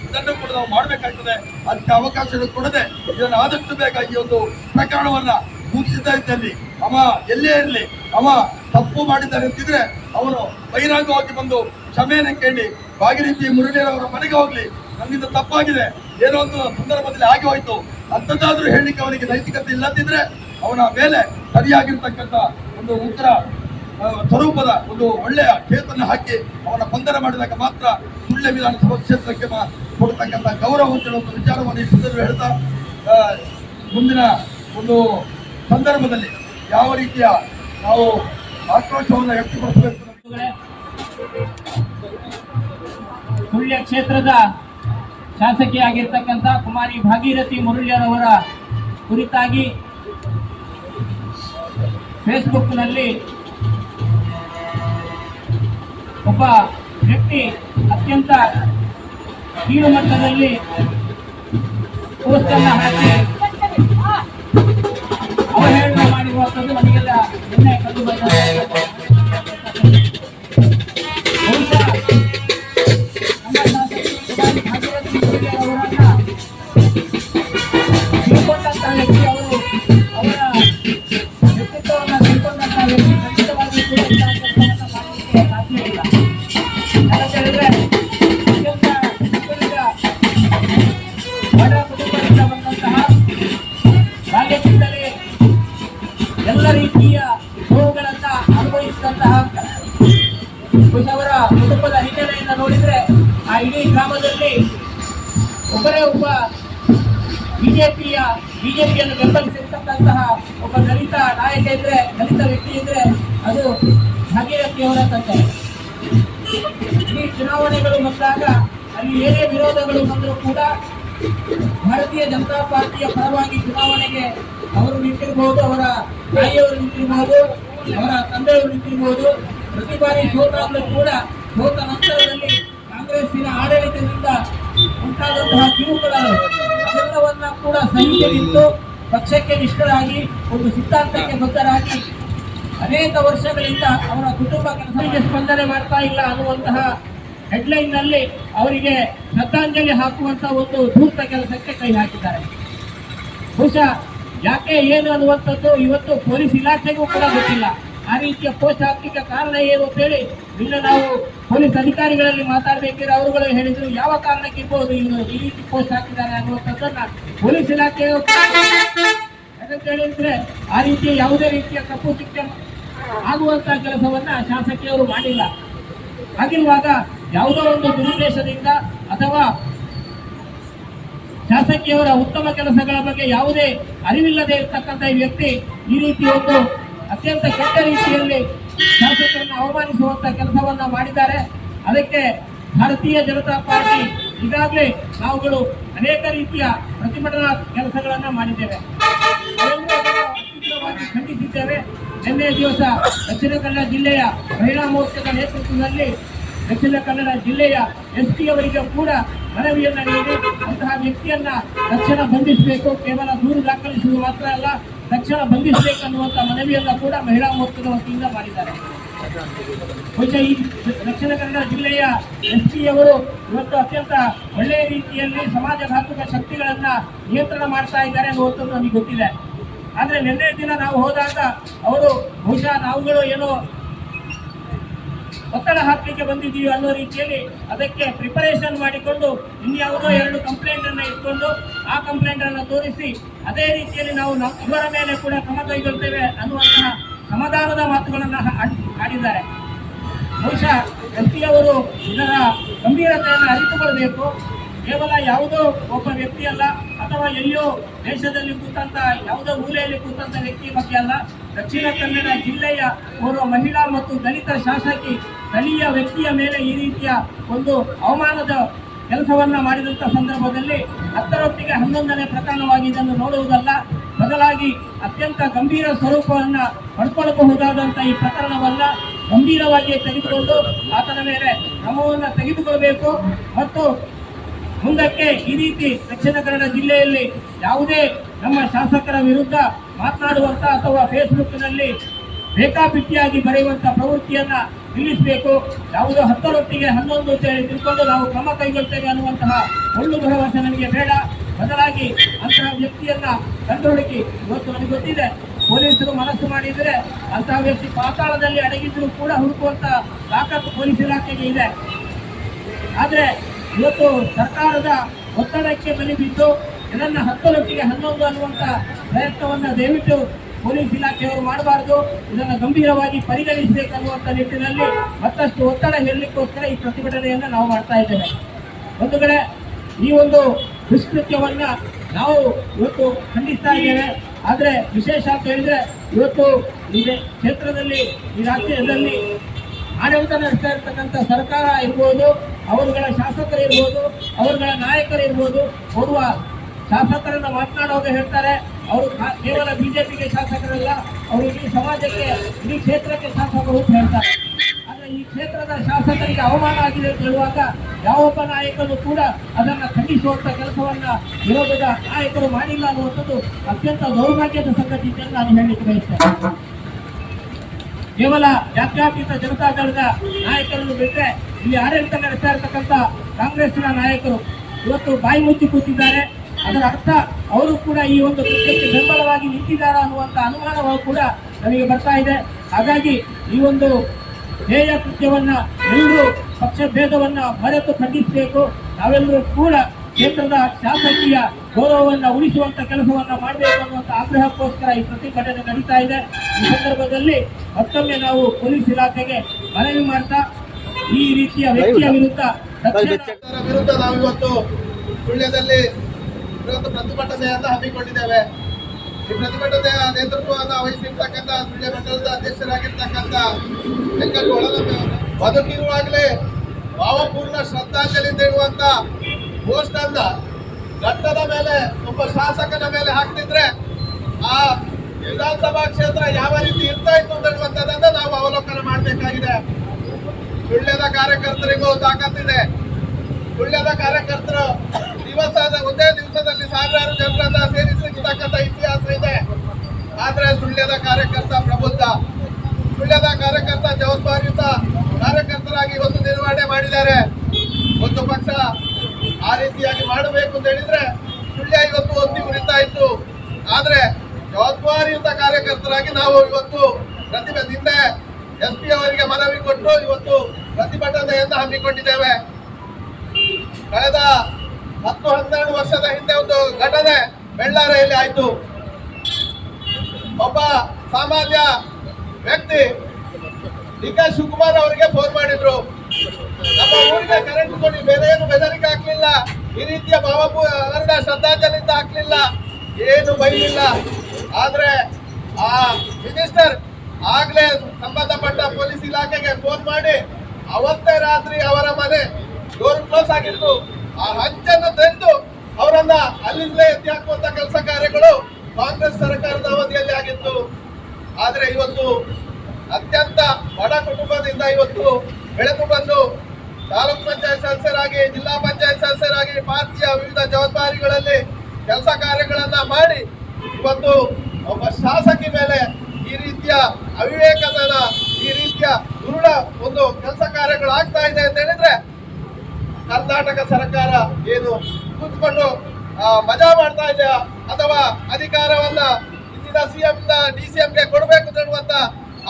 Speaker 2: ಇದನ್ನು ಕೂಡ ನಾವು ಮಾಡಬೇಕಾಗ್ತದೆ. ಅದಕ್ಕೆ ಅವಕಾಶಗಳು ಕೊಡದೆ ಇದನ್ನು ಆದಷ್ಟು ಬೇಗ ಈ ಒಂದು ಪ್ರಕರಣವನ್ನ ಮುಗಿಸಿದ ಇದ್ದಲ್ಲಿ ಅವ ಎಲ್ಲೇ ಇರಲಿ ಅವ ತಪ್ಪು ಮಾಡಿದ್ದಾರೆ ಅಂತಿದ್ರೆ ಅವನು ಬಹಿರಂಗವಾಗಿ ಬಂದು ಕ್ಷಮೆಯನ್ನು ಕೇಳಿ ಬಾಗಿರೀತಿ ಮುರುಳಿಯರವರ ಮನೆಗೆ ಹೋಗ್ಲಿ ನನ್ನಿಂದ ತಪ್ಪಾಗಿದೆ, ಏನೋ ಒಂದು ಸಂದರ್ಭದಲ್ಲಿ ಆಗಿ ಹೋಯ್ತು, ಅಂಥದ್ದಾದ್ರೂ ಹೇಳಲಿಕ್ಕೆ ಅವನಿಗೆ ನೈತಿಕತೆ ಇಲ್ಲದಿದ್ರೆ ಅವನ ಮೇಲೆ ಸರಿಯಾಗಿರ್ತಕ್ಕಂಥ ಒಂದು ಉತ್ತರ ಸ್ವರೂಪದ ಒಂದು ಒಳ್ಳೆಯ ಚೇತನ ಹಾಕಿ ಅವನ ಬಂಧನ ಮಾಡಿದಾಗ ಮಾತ್ರ ಸುಳ್ಳೆ ವಿಧಾನಸಭಾ ಕ್ಷೇತ್ರಕ್ಕೆ ಕೊಡತಕ್ಕಂಥ ಗೌರವ ಅಂತ ಹೇಳೋ ಒಂದು ವಿಚಾರವನ್ನು ಈ ಸಂದರ್ಭ ಹೇಳ್ತಾ ಮುಂದಿನ ಒಂದು ಸಂದರ್ಭದಲ್ಲಿ ಯಾವ ರೀತಿಯ ನಾವು ಆಕ್ರೋಶವನ್ನು ವ್ಯಕ್ತಪಡಿಸಬೇಕು
Speaker 3: ಸುಳ್ಯ ಕ್ಷೇತ್ರದ ಶಾಸಕಿಯಾಗಿರ್ತಕ್ಕಂಥ ಕುಮಾರಿ ಭಾಗೀರಥಿ ಮುರುಳಿಯರವರ ಕುರಿತಾಗಿ ಫೇಸ್ಬುಕ್ನಲ್ಲಿ ಒಬ್ಬ ವ್ಯಕ್ತಿ ಅತ್ಯಂತ ಕೀಳು ಮಟ್ಟದಲ್ಲಿ ಪೋಸ್ಟನ್ನು ಹಾಕಿ ಅವಹೇಳನ ಮಾಡಿರುವಂಥದ್ದು ನಮಗೆಲ್ಲ ನಿನ್ನೆ ಕಂಡು ಬಂದ ಒಬ್ಬರೇ ಒಬ್ಬ ಬಿಜೆಪಿಯ, ಬಿಜೆಪಿಯನ್ನು ಬೆಂಬಲಿಸಿರ್ತಕ್ಕಂತಹ ಒಬ್ಬ ದಲಿತ ನಾಯಕ ಇದ್ರೆ, ದಲಿತ ವ್ಯಕ್ತಿ ಇದ್ರೆ ಅದು ಭಾಗೀರಥಿಯವರ ತಂದೆ ಈ ಚುನಾವಣೆಗಳು ಬಂದಾಗ ಅಲ್ಲಿ ಏನೇ ವಿರೋಧಗಳು ಬಂದರೂ ಕೂಡ ಭಾರತೀಯ ಜನತಾ ಪಾರ್ಟಿಯ ಪರವಾಗಿ ಚುನಾವಣೆಗೆ ಅವರು ನಿಂತಿರಬಹುದು ಅವರ ತಾಯಿಯವರು ನಿಂತಿರಬಹುದು ಅವರ ತಂದೆಯವರು ನಿಂತಿರಬಹುದು ಪ್ರತಿ ಬಾರಿ ಸೋತಾಗಲೂ ಕೂಡ ಸೋತ ನಂತರದಲ್ಲಿ ಕಾಂಗ್ರೆಸ್ಸಿನ ಆಡಳಿತದಿಂದ ಉಂಟಾದಂತಹ ಕಿರುಕುಳಗಳು, ಅದೆಲ್ಲವನ್ನ ಕೂಡ ಸಹಿಸಲಿದ್ದು ಪಕ್ಷಕ್ಕೆ ನಿಷ್ಠರಾಗಿ, ಒಂದು ಸಿದ್ಧಾಂತಕ್ಕೆ ಬದ್ಧರಾಗಿ ಅನೇಕ ವರ್ಷಗಳಿಂದ ಅವರ ಕುಟುಂಬ ಕೆಲಸಕ್ಕೆ ಸ್ಪಂದನೆ ಮಾಡ್ತಾ ಇಲ್ಲ ಅನ್ನುವಂತಹ ಹೆಡ್ಲೈನ್ನಲ್ಲಿ ಅವರಿಗೆ ಶ್ರದ್ಧಾಂಜಲಿ ಹಾಕುವಂತ ಒಂದು ಧೂರ್ತ ಕೆಲಸಕ್ಕೆ ಕೈ ಹಾಕಿದ್ದಾರೆ. ಬಹುಶಃ ಯಾಕೆ ಏನು ಅನ್ನುವಂಥದ್ದು ಇವತ್ತು ಪೊಲೀಸ್ ಇಲಾಖೆಗೂ ಕೂಡ ಗೊತ್ತಿಲ್ಲ. ಆ ರೀತಿಯ ಪೋಸ್ಟ್ ಹಾಕ್ಲಿಕ್ಕೆ ಕಾರಣ ಏನು ಅಂತೇಳಿ ಇಲ್ಲ, ನಾವು ಪೊಲೀಸ್ ಅಧಿಕಾರಿಗಳಲ್ಲಿ ಮಾತಾಡಬೇಕಿದ್ರೆ ಅವರುಗಳು ಹೇಳಿದ್ರು. ಯಾವ ಕಾರಣಕ್ಕೆ ಇರ್ಬೋದು? ಇವರು ಈ ರೀತಿ ಪೋಸ್ಟ್ ಹಾಕಿದ್ದಾರೆ ಅನ್ನುವಂಥದ್ದನ್ನ ಪೊಲೀಸ್ ಇಲಾಖೆ ಹೇಳಿದ್ರೆ ಆ ರೀತಿಯ ಯಾವುದೇ ರೀತಿಯ ತಪ್ಪು ಚಿಕ್ಕ ಆಗುವಂತ ಕೆಲಸವನ್ನ ಶಾಸಕಿಯವರು ಮಾಡಿಲ್ಲ. ಹಾಗಿರುವಾಗ ಯಾವುದೋ ಒಂದು ದುರುದ್ದೇಶದಿಂದ ಅಥವಾ ಶಾಸಕಿಯವರ ಉತ್ತಮ ಕೆಲಸಗಳ ಬಗ್ಗೆ ಯಾವುದೇ ಅರಿವಿಲ್ಲದೆ ಇರ್ತಕ್ಕಂಥ ಈ ವ್ಯಕ್ತಿ ಈ ರೀತಿ ಒಂದು ಅತ್ಯಂತ ಕೆಟ್ಟ ರೀತಿಯಲ್ಲಿ ಶಾಸಕರನ್ನು ಅವಮಾನಿಸುವಂತ ಕೆಲಸವನ್ನ ಮಾಡಿದ್ದಾರೆ. ಅದಕ್ಕೆ ಭಾರತೀಯ ಜನತಾ ಪಾರ್ಟಿ ಈಗಾಗಲೇ ನಾವುಗಳು ಅನೇಕ ರೀತಿಯ ಪ್ರತಿಭಟನಾ ಕೆಲಸಗಳನ್ನ ಮಾಡಿದ್ದೇವೆ. ಖಂಡಿಸಿದ್ದೇವೆ. ನಿನ್ನೆ ದಿವಸ ದಕ್ಷಿಣ ಕನ್ನಡ ಜಿಲ್ಲೆಯ ಮಹಿಳಾ ಮೋರ್ಚಾದ ನೇತೃತ್ವದಲ್ಲಿ ದಕ್ಷಿಣ ಕನ್ನಡ ಜಿಲ್ಲೆಯ ಎಸ್ ಪಿ ಅವರಿಗೆ ಕೂಡ ಮನವಿಯನ್ನ ನೀಡಿ ಅಂತಹ ವ್ಯಕ್ತಿಯನ್ನ ತಕ್ಷಣ ಬಂಧಿಸಬೇಕು. ಕೇವಲ ದೂರು ದಾಖಲಿಸುವುದು ಮಾತ್ರ ಅಲ್ಲ ತಕ್ಷಣ ಬಂಧಿಸಬೇಕನ್ನುವಂಥ ಮನವಿಯನ್ನು ಕೂಡ ಮಹಿಳಾ ಮೋರ್ಚಾದ ವತಿಯಿಂದ ಮಾಡಿದ್ದಾರೆ. ಬಹುಶಃ ಈ ದಕ್ಷಿಣ ಕನ್ನಡ ಜಿಲ್ಲೆಯ ಎಸ್ ಪಿ ಅವರು ಇವತ್ತು ಅತ್ಯಂತ ಒಳ್ಳೆಯ ರೀತಿಯಲ್ಲಿ ಸಮಾಜಘಾತುಕ ಶಕ್ತಿಗಳನ್ನು ನಿಯಂತ್ರಣ ಮಾಡ್ತಾ ಇದ್ದಾರೆ ಅನ್ನುವಂಥದ್ದು ನಮಗೆ ಗೊತ್ತಿದೆ. ಆದರೆ ನಿನ್ನೆ ದಿನ ನಾವು ಹೋದಾಗ ಅವರು ಬಹುಶಃ ನಾವುಗಳು ಏನೋ ಒತ್ತಡ ಹಾಕಲಿಕ್ಕೆ ಬಂದಿದ್ದೀವಿ ಅನ್ನೋ ರೀತಿಯಲ್ಲಿ ಅದಕ್ಕೆ ಪ್ರಿಪರೇಷನ್ ಮಾಡಿಕೊಂಡು ಇನ್ಯಾವುದೋ ಎರಡು ಕಂಪ್ಲೇಂಟ್ ಅನ್ನ ಇಟ್ಕೊಂಡು ಆ ಕಂಪ್ಲೇಂಟ್ ಅನ್ನು ತೋರಿಸಿ ಅದೇ ರೀತಿಯಲ್ಲಿ ನಾವು ಇವರ ಮೇಲೆ ಕೂಡ ಕ್ರಮ ಕೈಗೊಳ್ತೇವೆ ಅನ್ನುವಂತಹ ಸಮಾಧಾನದ ಮಾತುಗಳನ್ನು ಆಡ್- ಆಡಿದ್ದಾರೆ. ಬಹುಶಃ ವ್ಯಕ್ತಿಯವರು ಇದರ ಗಂಭೀರತೆಯನ್ನು ಅರಿತುಕೊಳ್ಬೇಕು ಕೇವಲ ಯಾವುದೋ ಒಬ್ಬ ವ್ಯಕ್ತಿಯಲ್ಲ ಅಥವಾ ಎಲ್ಲಿಯೋ ದೇಶದಲ್ಲಿ ಕೂತಂಥ ಯಾವುದೋ ಮೂಲೆಯಲ್ಲಿ ಕೂತಂಥ ವ್ಯಕ್ತಿ ಬಗ್ಗೆ ಅಲ್ಲ. ದಕ್ಷಿಣ ಕನ್ನಡ ಜಿಲ್ಲೆಯ ಓರ್ವ ಮಹಿಳಾ ಮತ್ತು ದಲಿತ ಶಾಸಕಿ ಸ್ಥಳೀಯ ವ್ಯಕ್ತಿಯ ಮೇಲೆ ಈ ರೀತಿಯ ಒಂದು ಅವಮಾನದ ಕೆಲಸವನ್ನ ಮಾಡಿದಂತ ಸಂದರ್ಭದಲ್ಲಿ ಹತ್ತರೊಟ್ಟಿಗೆ ಹನ್ನೊಂದನೇ ಪ್ರಕರಣವಾಗಿ ಇದನ್ನು ನೋಡುವುದಲ್ಲ, ಬದಲಾಗಿ ಅತ್ಯಂತ ಗಂಭೀರ ಸ್ವರೂಪವನ್ನ ಪಡ್ಕೊಳ್ಳಬಹುದಾದಂಥ ಈ ಪ್ರಕರಣವನ್ನ ಗಂಭೀರವಾಗಿ ತೆಗೆದುಕೊಂಡು ಆತನ ಮೇಲೆ ಕ್ರಮವನ್ನ ತೆಗೆದುಕೊಳ್ಳಬೇಕು ಮತ್ತು ಮುಂದಕ್ಕೆ ಈ ರೀತಿ ದಕ್ಷಿಣ ಕನ್ನಡ ಜಿಲ್ಲೆಯಲ್ಲಿ ಯಾವುದೇ ನಮ್ಮ ಶಾಸಕರ ವಿರುದ್ಧ ಮಾತನಾಡುವಂತ ಅಥವಾ ಫೇಸ್ಬುಕ್ನಲ್ಲಿ ಬೇಕಾಬಿಟ್ಟಿಯಾಗಿ ಬರೆಯುವಂತ ಪ್ರವೃತ್ತಿಯನ್ನು ನಿಲ್ಲಿಸಬೇಕು. ಯಾವುದೋ ಹತ್ತರೊಟ್ಟಿಗೆ ಹನ್ನೊಂದು ಅಂತ ಹೇಳಿ ತಿಳ್ಕೊಂಡು ನಾವು ಕ್ರಮ ಕೈಗೊಳ್ತೇವೆ ಅನ್ನುವಂತಹ ಒಳ್ಳು ಭರವಸೆ ನನಗೆ ಬೇಡ. ಬದಲಾಗಿ ಅಂತಹ ವ್ಯಕ್ತಿಯನ್ನ ಕಂಡುಹುಡುಕಿ. ಇವತ್ತು ನನಗೆ ಗೊತ್ತಿದೆ, ಪೊಲೀಸರು ಮನಸ್ಸು ಮಾಡಿದರೆ ಅಂತಹ ವ್ಯಕ್ತಿ ಪಾತಾಳದಲ್ಲಿ ಅಡಗಿದ್ರು ಕೂಡ ಹುಡುಕುವಂಥ ತಾಕತ್ತು ಪೊಲೀಸ್ ಇಲಾಖೆಗೆ ಇದೆ. ಆದರೆ ಇವತ್ತು ಸರ್ಕಾರದ ಒತ್ತಡಕ್ಕೆ ಬಲಿ ಬಿದ್ದು ಇದನ್ನ ಹತ್ತರೊಟ್ಟಿಗೆ ಹನ್ನೊಂದು ಅನ್ನುವಂಥ ಪ್ರಯತ್ನವನ್ನು ದಯವಿಟ್ಟು ಪೊಲೀಸ್ ಇಲಾಖೆಯವರು ಮಾಡಬಾರದು. ಇದನ್ನು ಗಂಭೀರವಾಗಿ ಪರಿಗಣಿಸಬೇಕನ್ನುವಂಥ ನಿಟ್ಟಿನಲ್ಲಿ ಮತ್ತಷ್ಟು ಒತ್ತಡ ಹೇರಲಿಕ್ಕೋಸ್ಕರ ಈ ಪ್ರತಿಭಟನೆಯನ್ನು ನಾವು ಮಾಡ್ತಾ ಇದ್ದೇವೆ. ಒಂದು ಕಡೆ ಈ ಒಂದು ದುಷ್ಕೃತ್ಯವನ್ನ ನಾವು ಇವತ್ತು ಖಂಡಿಸ್ತಾ ಇದ್ದೇವೆ. ಆದರೆ ವಿಶೇಷ ಅಂತ ಹೇಳಿದರೆ ಇವತ್ತು ಈ ಕ್ಷೇತ್ರದಲ್ಲಿ, ಈ ರಾಜ್ಯದಲ್ಲಿ ಆಡಳಿತ ನಡೆಸ್ತಾ ಇರ್ತಕ್ಕಂಥ ಸರ್ಕಾರ ಇರ್ಬೋದು, ಅವರುಗಳ ಶಾಸಕರು ಇರ್ಬೋದು ಅವರುಗಳ ನಾಯಕರು ಇರ್ಬೋದು ಓರ್ವ ಶಾಸಕರನ್ನ ಮಾತನಾಡೋದು ಹೇಳ್ತಾರೆ, ಅವರು ಕೇವಲ ಬಿಜೆಪಿಗೆ ಶಾಸಕರಲ್ಲ, ಅವರು ಈ ಸಮಾಜಕ್ಕೆ, ಈ ಕ್ಷೇತ್ರಕ್ಕೆ ಶಾಸಕರು ಅಂತ ಹೇಳ್ತಾರೆ. ಆದರೆ ಈ ಕ್ಷೇತ್ರದ ಶಾಸಕರಿಗೆ ಅವಮಾನ ಆಗಿದೆ ಅಂತ ಹೇಳುವಾಗ ಯಾವೊಬ್ಬ ನಾಯಕನು ಕೂಡ ಅದನ್ನು ಖಂಡಿಸುವಂತ ಕೆಲಸವನ್ನ ವಿರೋಧದ ನಾಯಕರು ಮಾಡಿಲ್ಲ ಅನ್ನುವಂಥದ್ದು ಅತ್ಯಂತ ದೌರ್ಭಾಗ್ಯದ ಸಂಗತಿ ಅಂತ ನಾನು ಹೇಳಲಿಕ್ಕೆ ಬಯಸ್ತೇನೆ. ಕೇವಲ ಜಾತ್ಯತೀತ ಜನತಾದಳದ ನಾಯಕರನ್ನು ಬಿಟ್ಟರೆ ಇಲ್ಲಿ ಆಡಳಿತ ನಡೆಸ್ತಾ ಇರತಕ್ಕಂಥ ಕಾಂಗ್ರೆಸ್ನ ನಾಯಕರು ಇವತ್ತು ಬಾಯಿ ಮುಚ್ಚಿ ಕೂತಿದ್ದಾರೆ. ಅದರ ಅರ್ಥ ಅವರು ಕೂಡ ಈ ಒಂದು ಕೃತ್ಯಕ್ಕೆ ಬೆಂಬಲವಾಗಿ ನಿಂತಿದ್ದಾರೆ ಅನ್ನುವಂಥ ಅನುಮಾನಗಳು ಕೂಡ ನಮಗೆ ಬರ್ತಾ ಇದೆ. ಹಾಗಾಗಿ ಈ ಒಂದು ಧ್ಯೇಯ ಕೃತ್ಯವನ್ನ ಎಲ್ಲರೂ ಪಕ್ಷ ಭೇದವನ್ನ ಮರೆತು ಖಂಡಿಸಬೇಕು. ನಾವೆಲ್ಲರೂ ಕೂಡ ಕ್ಷೇತ್ರದ ಶಾಸಕೀಯ ಗೌರವವನ್ನು ಉಳಿಸುವಂತ ಕೆಲಸವನ್ನ ಮಾಡಬೇಕು ಅನ್ನುವಂತ ಆಗ್ರಹಕ್ಕೋಸ್ಕರ ಈ ಪ್ರತಿಭಟನೆ ನಡೀತಾ ಇದೆ. ಈ ಸಂದರ್ಭದಲ್ಲಿ ಮತ್ತೊಮ್ಮೆ ನಾವು ಪೊಲೀಸ್ ಇಲಾಖೆಗೆ ಮನವಿ ಮಾಡ್ತಾ ಈ ರೀತಿಯ ವ್ಯಕ್ತಿಯ ವಿರುದ್ಧ
Speaker 4: ವಿರುದ್ಧ ನಾವು ಇವತ್ತು ಸುಳ್ಯದಲ್ಲಿ ಇವತ್ತು ಪ್ರತಿಭಟನೆಯನ್ನ ಹಮ್ಮಿಕೊಂಡಿದ್ದೇವೆ. ಈ ಪ್ರತಿಭಟನೆಯ ನೇತೃತ್ವವನ್ನು ವಹಿಸಿರ್ತಕ್ಕಂಥ ಸುಳ್ಯ ಮಂಡಲದ ಅಧ್ಯಕ್ಷರಾಗಿರ್ತಕ್ಕಂಥ ಒಳಗಂಬೆ ಬದುಕಿರುವಾಗಲೇ ಭಾವಪೂರ್ಣ ಶ್ರದ್ಧಾಂಜಲಿ ನೀಡುವಂತ ಪೋಸ್ಟ್ ಘಟ್ಟದ ಮೇಲೆ, ಒಬ್ಬ ಶಾಸಕನ ಮೇಲೆ ಹಾಕ್ತಿದ್ರೆ ಆ ವಿಧಾನಸಭಾ ಕ್ಷೇತ್ರ ಯಾವ ರೀತಿ ಇರ್ತಾ ಇತ್ತು ಅಂತ ಹೇಳುವಂತದನ್ನ ನಾವು ಅವಲೋಕನ ಮಾಡಬೇಕಾಗಿದೆ. ಸುಳ್ಳ್ಯದ ಕಾರ್ಯಕರ್ತರಿಗೂ ತಾಕತ್ತಿದೆ. ಸುಳ್ಯದ ಕಾರ್ಯಕರ್ತರು ದಿವಸದ ಒಂದೇ ದಿವಸದಲ್ಲಿ ಸಾವಿರಾರು ಜನರನ್ನ ಸೇರಿಸಿರ್ತಕ್ಕಂಥ ಇತಿಹಾಸ ಇದೆ. ಆದ್ರೆ ಸುಳ್ಯದ ಕಾರ್ಯಕರ್ತ ಪ್ರಬುದ್ಧ. ಸುಳ್ಯದ ಕಾರ್ಯಕರ್ತ ಜವಾಬ್ದಾರಿಯುತ ಕಾರ್ಯಕರ್ತರಾಗಿ ಇವತ್ತು ನಿರ್ವಹಣೆ ಮಾಡಿದ್ದಾರೆ. ಒಂದು ಪಕ್ಷ ಆ ರೀತಿಯಾಗಿ ಮಾಡಬೇಕು ಅಂತ ಹೇಳಿದ್ರೆ ಸುಳ್ಯ ಇವತ್ತು ಒತ್ತಿ ಉರಿತಾ ಇತ್ತು. ಆದ್ರೆ ಜವಾಬ್ದಾರಿಯುತ ಕಾರ್ಯಕರ್ತರಾಗಿ ನಾವು ಇವತ್ತು ಪ್ರತಿಭೆ ನಿನ್ನೆ ಎಸ್ ಪಿ ಅವರಿಗೆ ಮನವಿ ಕೊಟ್ಟು ಇವತ್ತು ಪ್ರತಿಭಟನೆಯನ್ನು ಹಮ್ಮಿಕೊಂಡಿದ್ದೇವೆ. ಕಳೆದ ಹತ್ತು ಹನ್ನೆರಡು ವರ್ಷದ ಹಿಂದೆ ಒಂದು ಘಟನೆ ಬೆಳ್ಳಾರೆಯಲ್ಲಿ ಆಯಿತು. ಒಬ್ಬ ಸಾಮಾನ್ಯ ವ್ಯಕ್ತಿ ಡಿ ಕೆ ಶಿವಕುಮಾರ್ ಅವರಿಗೆ ಫೋನ್ ಮಾಡಿದ್ರು. ನಮ್ಮ ಊರಿಗೆ ಕರೆಂಟ್ ಕೊಡಿ ಬೇರೆ ಏನು ಬೆದರಿಕೆ ಹಾಕ್ಲಿಲ್ಲ. ಈ ರೀತಿಯ ಭಾವಪೂರ್ಣ ಶ್ರದ್ಧಾಂಜಲಿಯಿಂದ ಹಾಕ್ಲಿಲ್ಲ. ಏನು ಬೈಲಿಲ್ಲ. ಆದ್ರೆ ಆ ಮಿನಿಸ್ಟರ್ ಆಗ್ಲೇ ಸಂಬಂಧಪಟ್ಟ ಪೊಲೀಸ್ ಇಲಾಖೆಗೆ ಫೋನ್ ಮಾಡಿ ಅವತ್ತೇ ರಾತ್ರಿ ಅವರ ಮನೆ ಕ್ಲೋಸ್ ಆಗಿತ್ತು. ಆ ಹಂಚನ್ನು ತೆಗೆದು ಅವರನ್ನ ಅಲ್ಲಿಂದಲೇ ಎತ್ತಿ ಹಾಕುವಂತ ಕೆಲಸ ಕಾರ್ಯಗಳು ಕಾಂಗ್ರೆಸ್ ಸರ್ಕಾರದ ಅವಧಿಯಲ್ಲಿ ಆಗಿತ್ತು. ಆದ್ರೆ ಇವತ್ತು ಅತ್ಯಂತ ಬಡ ಕುಟುಂಬದಿಂದ ಇವತ್ತು ಬೆಳೆದು ಬಂದು ತಾಲೂಕ್ ಪಂಚಾಯತ್ ಸದಸ್ಯರಾಗಿ, ಜಿಲ್ಲಾ ಪಂಚಾಯತ್ ಸದಸ್ಯರಾಗಿ, ಪಾರ್ಟಿಯ ವಿವಿಧ ಜವಾಬ್ದಾರಿಗಳಲ್ಲಿ ಕೆಲಸ ಕಾರ್ಯಗಳನ್ನ ಮಾಡಿ ಇವತ್ತು ಒಬ್ಬ ಶಾಸಕಿ ಮೇಲೆ ಈ ರೀತಿಯ ಅವಿವೇಕತನ, ಈ ರೀತಿಯ ದುರುಳ ಒಂದು ಕೆಲಸ ಕಾರ್ಯಗಳು ಆಗ್ತಾ ಇದೆ ಅಂತ ಹೇಳಿದ್ರೆ ಕರ್ನಾಟಕ ಸರ್ಕಾರ ಏನು ಕೂತ್ಕೊಂಡು ಮಜಾ ಮಾಡ್ತಾ ಇದೆಯಾ? ಅಥವಾ ಅಧಿಕಾರವನ್ನ ಇಂದಿನ ಸಿಎಂ ಡಿ ಸಿ ಗೆ ಕೊಡಬೇಕು ಅಂತ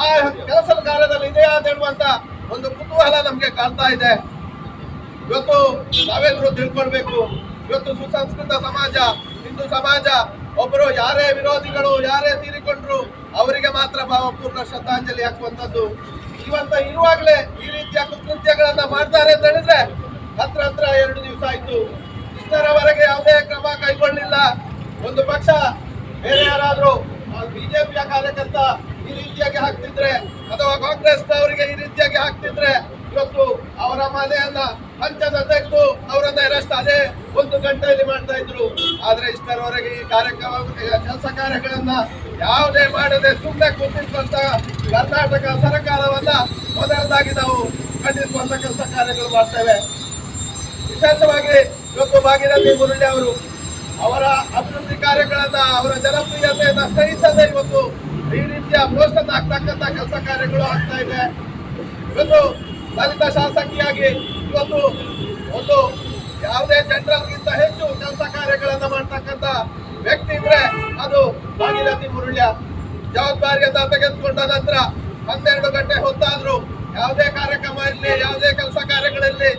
Speaker 4: ಆ ಕೆಲಸ ಕಾರ್ಯದಲ್ಲಿ ಇದೆಯಾ ಅಂತ ಒಂದು ಕುತೂಹಲ ನಮಗೆ ಕಾಣ್ತಾ ಇದೆ. ಇವತ್ತು ನಾವೆಲ್ಲರೂ ತಿಳ್ಕೊಳ್ಬೇಕು. ಇವತ್ತು ಸುಸಂಸ್ಕೃತ ಸಮಾಜ, ಹಿಂದೂ ಸಮಾಜ ಒಬ್ಬರು ಯಾರೇ ವಿರೋಧಿಗಳು, ಯಾರೇ ತೀರಿಕೊಂಡ್ರು, ಅವರಿಗೆ ಮಾತ್ರ ಭಾವಪೂರ್ಣ ಶ್ರದ್ಧಾಂಜಲಿ ಹಾಕುವಂತದ್ದು ಇವಂತ ಇರುವಾಗಲೇ ಈ ರೀತಿಯ ಕುಕೃತ್ಯಗಳನ್ನ ಮಾಡ್ತಾರೆ ಅಂತ ಹೇಳಿದ್ರೆ ಹತ್ರ ಹತ್ರ ಎರಡು ದಿವಸ ಆಯ್ತು. ಇಷ್ಟರವರೆಗೆ ಯಾವುದೇ ಕ್ರಮ ಕೈಗೊಂಡಿಲ್ಲ ಒಂದು ಪಕ್ಷ, ಬೇರೆ ಯಾರಾದ್ರೂ ಬಿಜೆಪಿಯ ಕಾರ್ಯಕರ್ತ ಈ ರೀತಿಯಾಗಿ ಹಾಕ್ತಿದ್ರೆ, ಅಥವಾ ಕಾಂಗ್ರೆಸ್ನವರಿಗೆ ಈ ರೀತಿಯಾಗಿ ಹಾಕ್ತಿದ್ರೆ, ಇವತ್ತು ಅವರ ಮನೆಯನ್ನ ಹಂಚದ ತೆಗೆದು ಅವರನ್ನ ಅರೆಸ್ಟ್ ಅದೇ ಒಂದು ಗಂಟೆಯಲ್ಲಿ ಮಾಡ್ತಾ ಇದ್ರು. ಆದ್ರೆ ಇಷ್ಟರವರೆಗೆ ಈ ಕಾರ್ಯಕ್ರಮ ಕೆಲಸ ಕಾರ್ಯಗಳನ್ನ ಯಾವುದೇ ಮಾಡದೆ ಸುಮ್ಮನೆ ಕೂತಿದ್ದಂತ ಕರ್ನಾಟಕ ಸರ್ಕಾರವನ್ನ ಮೊದಲದಾಗಿ ನಾವು ಖಂಡಿಸುವಂತ ಕೆಲಸ ಕಾರ್ಯಗಳು ಮಾಡ್ತೇವೆ. ವಿಶೇಷವಾಗಿ ಇವತ್ತು ಭಾಗೀರಥಿ ಮುರುಳಿ ಅವರು ಅವರ ಅಭಿವೃದ್ಧಿ ಕಾರ್ಯಗಳನ್ನ, ಅವರ ಜನಪ್ರಿಯತೆಯನ್ನ ಸಹಿಸದೆ ಇವತ್ತು ಈ ರೀತಿಯ ಪೋಸ್ಟ್ ಹಾಕ್ತಕ್ಕಂತ ಕೆಲಸ ಕಾರ್ಯಗಳು ಆಗ್ತಾ ಇದೆ. ಇವತ್ತು ದಲಿತ ಶಾಸಕಿಯಾಗಿ ಇವತ್ತು ಒಂದು ಯಾವುದೇ ಜನರಲ್ಗಿಂತ ಹೆಚ್ಚು ಕೆಲಸ ಕಾರ್ಯಗಳನ್ನ ಮಾಡ್ತಕ್ಕಂತ ವ್ಯಕ್ತಿ ಇದ್ರೆ ಅದು ಭಾಗೀರಥಿ ಮುರುಳ್ಯ ಜವಾಬ್ದಾರಿಯನ್ನ ತೆಗೆದುಕೊಂಡ ನಂತರ ಹನ್ನೆರಡು ಗಂಟೆ ಹೊತ್ತಾದ್ರು ಯಾವುದೇ ಕಾರ್ಯಕ್ರಮ ಇರಲಿ, ಯಾವುದೇ ಕೆಲಸ ಕಾರ್ಯಗಳಲ್ಲಿ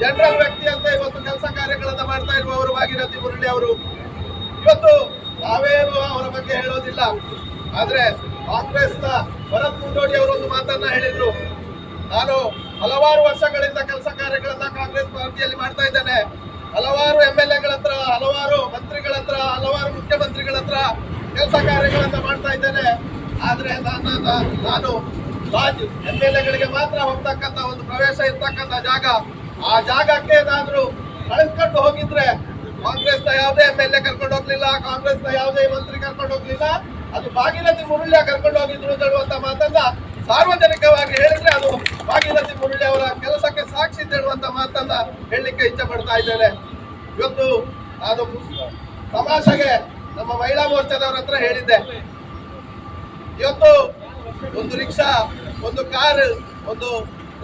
Speaker 4: ಜನರಲ್ ವ್ಯಕ್ತಿ ಅಂತ ಇವತ್ತು ಕೆಲಸ ಕಾರ್ಯಗಳನ್ನು ಮಾಡ್ತಾ ಇರುವವರು ಭಾಗೀರಥಿ ಮುರಳಿ ಅವರು. ಇವತ್ತು ನಾವೇನು ಅವರ ಬಗ್ಗೆ ಹೇಳೋದಿಲ್ಲ. ಆದ್ರೆ ಕಾಂಗ್ರೆಸ್ನ ಭರತ್ ಮುಂಡೋಡಿ ಅವರು ಒಂದು ಮಾತನ್ನ ಹೇಳಿದ್ರು. ನಾನು ಹಲವಾರು ವರ್ಷಗಳಿಂದ ಕೆಲಸ ಕಾರ್ಯಗಳನ್ನ ಕಾಂಗ್ರೆಸ್ ಪಾರ್ಟಿಯಲ್ಲಿ ಮಾಡ್ತಾ ಇದ್ದೇನೆ. ಹಲವಾರು ಎಂ ಎಲ್ ಎಗಳ ಹತ್ರ, ಹಲವಾರು ಮಂತ್ರಿಗಳ ಹತ್ರ, ಹಲವಾರು ಮುಖ್ಯಮಂತ್ರಿಗಳ ಹತ್ರ ಕೆಲಸ ಕಾರ್ಯಗಳನ್ನ ಮಾಡ್ತಾ ಇದ್ದೇನೆ. ಆದ್ರೆ ನಾನು ನಾನು ಎಂ ಎಲ್ ಎಗಳಿಗೆ ಮಾತ್ರ ಹೋಗ್ತಕ್ಕಂಥ ಒಂದು ಪ್ರವೇಶ ಇರ್ತಕ್ಕಂಥ ಜಾಗ ಆ ಜಾಗಕ್ಕೆ ಏನಾದ್ರು ಕಳೆದುಕೊಂಡು ಹೋಗಿದ್ರೆ ಕಾಂಗ್ರೆಸ್ನ ಯಾವುದೇ ಎಂ ಎಲ್ ಎ ಕರ್ಕೊಂಡು ಹೋಗ್ಲಿಲ್ಲ, ಕಾಂಗ್ರೆಸ್ನ ಯಾವುದೇ ಮಂತ್ರಿ ಕರ್ಕೊಂಡು ಹೋಗ್ಲಿಲ್ಲ, ಅದು ಭಾಗೀರಥಿ ಮುರುಳ್ಯ ಕರ್ಕೊಂಡು ಹೋಗಿದ್ರು ಅಂತ ಹೇಳುವಂತ ಮಾತನ್ನ ಸಾರ್ವಜನಿಕವಾಗಿ ಹೇಳಿದ್ರೆ ಅದು ಭಾಗೀರಥಿ ಮುರುಳ್ಯ ಅವರ ಕೆಲಸಕ್ಕೆ ಸಾಕ್ಷಿ ಅಂತ ಹೇಳುವಂತ ಮಾತನ್ನ ಹೇಳಲಿಕ್ಕೆ ಇಚ್ಛೆ ಪಡ್ತಾ ಇದ್ದೇನೆ. ಇವತ್ತು ನಾನು ತಮಾಷೆಗೆ ನಮ್ಮ ಮಹಿಳಾ ಮೋರ್ಚಾದವ್ರ ಹತ್ರ ಹೇಳಿದ್ದೆ. ಇವತ್ತು ಒಂದು ರಿಕ್ಷಾ, ಒಂದು ಕಾರ್, ಒಂದು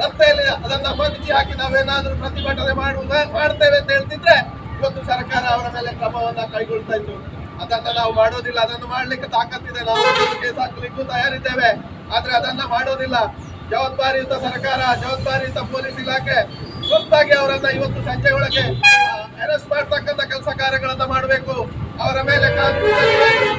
Speaker 4: ರಸ್ತೆಯಲ್ಲಿ ಅದನ್ನ ಬಗ್ಗಿ ಹಾಕಿ ನಾವೇನಾದ್ರೂ ಪ್ರತಿಭಟನೆ ಮಾಡುವ ಮಾಡ್ತೇವೆ ಅಂತ ಹೇಳ್ತಿದ್ರೆ ಇವತ್ತು ಸರ್ಕಾರ ಅವರ ಮೇಲೆ ಕ್ರಮವನ್ನ ಕೈಗೊಳ್ತಾ ಇತ್ತು. ಅದನ್ನ ನಾವು ಮಾಡೋದಿಲ್ಲ, ಅದನ್ನು ಮಾಡ್ಲಿಕ್ಕೆ ತಾಕತ್ತಿದೆ. ನಾವು ಕೇಸ್ ಹಾಕ್ಲಿಕ್ಕೂ ತಯಾರಿದ್ದೇವೆ. ಆದ್ರೆ ಅದನ್ನ ಮಾಡೋದಿಲ್ಲ. ಜವಾಬ್ದಾರಿಯುತ ಸರ್ಕಾರ, ಜವಾಬ್ದಾರಿಯುತ ಪೊಲೀಸ್ ಇಲಾಖೆ ತುರ್ತಾಗಿ ಅವರನ್ನ ಇವತ್ತು ಸಂಜೆ ಒಳಗೆ ಅರೆಸ್ಟ್ ಮಾಡ್ತಕ್ಕಂಥ ಕೆಲಸ ಕಾರ್ಯಗಳನ್ನ ಮಾಡಬೇಕು. ಅವರ ಮೇಲೆ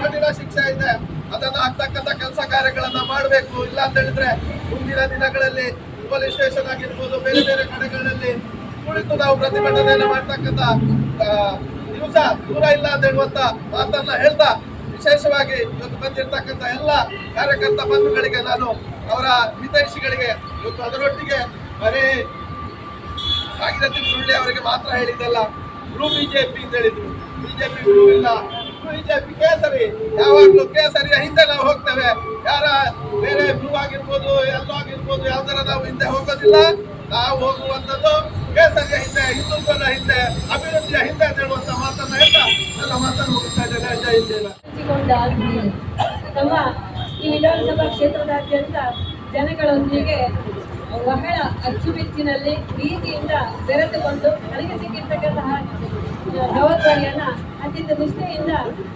Speaker 4: ಕಠಿಣ ಶಿಕ್ಷೆ ಇದೆ. ಅದನ್ನ ಆಗ್ತಕ್ಕಂಥ ಕೆಲಸ ಕಾರ್ಯಗಳನ್ನ ಮಾಡಬೇಕು. ಇಲ್ಲ ಅಂತ ಹೇಳಿದ್ರೆ ಮುಂದಿನ ದಿನಗಳಲ್ಲಿ ಪೊಲೀಸ್ ಸ್ಟೇಷನ್ ಆಗಿರ್ಬೋದು, ಬೇರೆ ಬೇರೆ ಕಡೆಗಳಲ್ಲಿ ಕುಳಿತು ನಾವು ಪ್ರತಿಭಟನೆಯನ್ನು ಮಾಡ್ತಕ್ಕಂಥ ದಿವಸ ದೂರ ಇಲ್ಲ ಅಂತ ಹೇಳುವಂತ ಮಾತನ್ನ ಹೇಳ್ತಾ ವಿಶೇಷವಾಗಿ ಇವತ್ತು ಬಂದಿರತಕ್ಕಂತ ಎಲ್ಲ ಕಾರ್ಯಕರ್ತ ಬಂಧುಗಳಿಗೆ ನಾನು ಅವರ ಹಿತೈಷಿಗಳಿಗೆ ಇವತ್ತು ಅದರೊಟ್ಟಿಗೆ ಬರೀ ಭಾಗೀರಥಿ ಮುರುಳ್ಳಿ ಅವರಿಗೆ ಮಾತ್ರ ಹೇಳಿದ್ದಲ್ಲ ಬ್ಲೂ ಬಿಜೆಪಿ ಅಂತ ಹೇಳಿದ್ರು. ಬಿಜೆಪಿ ಬ್ಲೂ ಇಲ್ಲ. ಬಿಜೆಪಿ ಕೇಸರಿ. ಯಾವಾಗ್ಲೂ ಕೇಸರಿಯ ಹಿಂದೆ ನಾವು ಹೋಗ್ತೇವೆ. ಯಾರ ಬೇರೆ ಬ್ಲೂ ಆಗಿರ್ಬೋದು ಎಲ್ಲೋ ಆಗಿರ್ಬೋದು ಯಾವ್ದಾರ ನಾವು ಹಿಂದೆ ಹೋಗೋದಿಲ್ಲ. ನಾವು ಹೋಗುವಂಥದ್ದು ಕೇಸರಿಯ ಹಿಂದೆ, ಹಿಂದುತ್ವದ ಹಿಂದೆ, ಅಭಿವೃದ್ಧಿಯ ಹಿಂದೆ ಅಂತ ಹೇಳುವಂತ ಮಾತನ್ನ ಹೇಳ್ತಾ ನನ್ನ ಮಾತನ್ನು ಮುಗಿಸ್ತಾ ಇದ್ದೇನೆ. ಜೈ
Speaker 5: ನಮ್ಮ ಈ ವಿಧಾನಸಭಾ ಕ್ಷೇತ್ರದಾದ್ಯಂತ ಜನಗಳೊಂದಿಗೆ ಬಹಳ ಅಚ್ಚುಮೆಚ್ಚಿನಲ್ಲಿ ಪ್ರೀತಿಯಿಂದ ಬೆರೆತುಕೊಂಡು ನನಗೆ ಸಿಕ್ಕಿರ್ತಕ್ಕಂತಹ ಜವಾಬ್ದಾರಿಯನ್ನ ಅತ್ಯಂತ ನಿಷ್ಠೆಯಿಂದ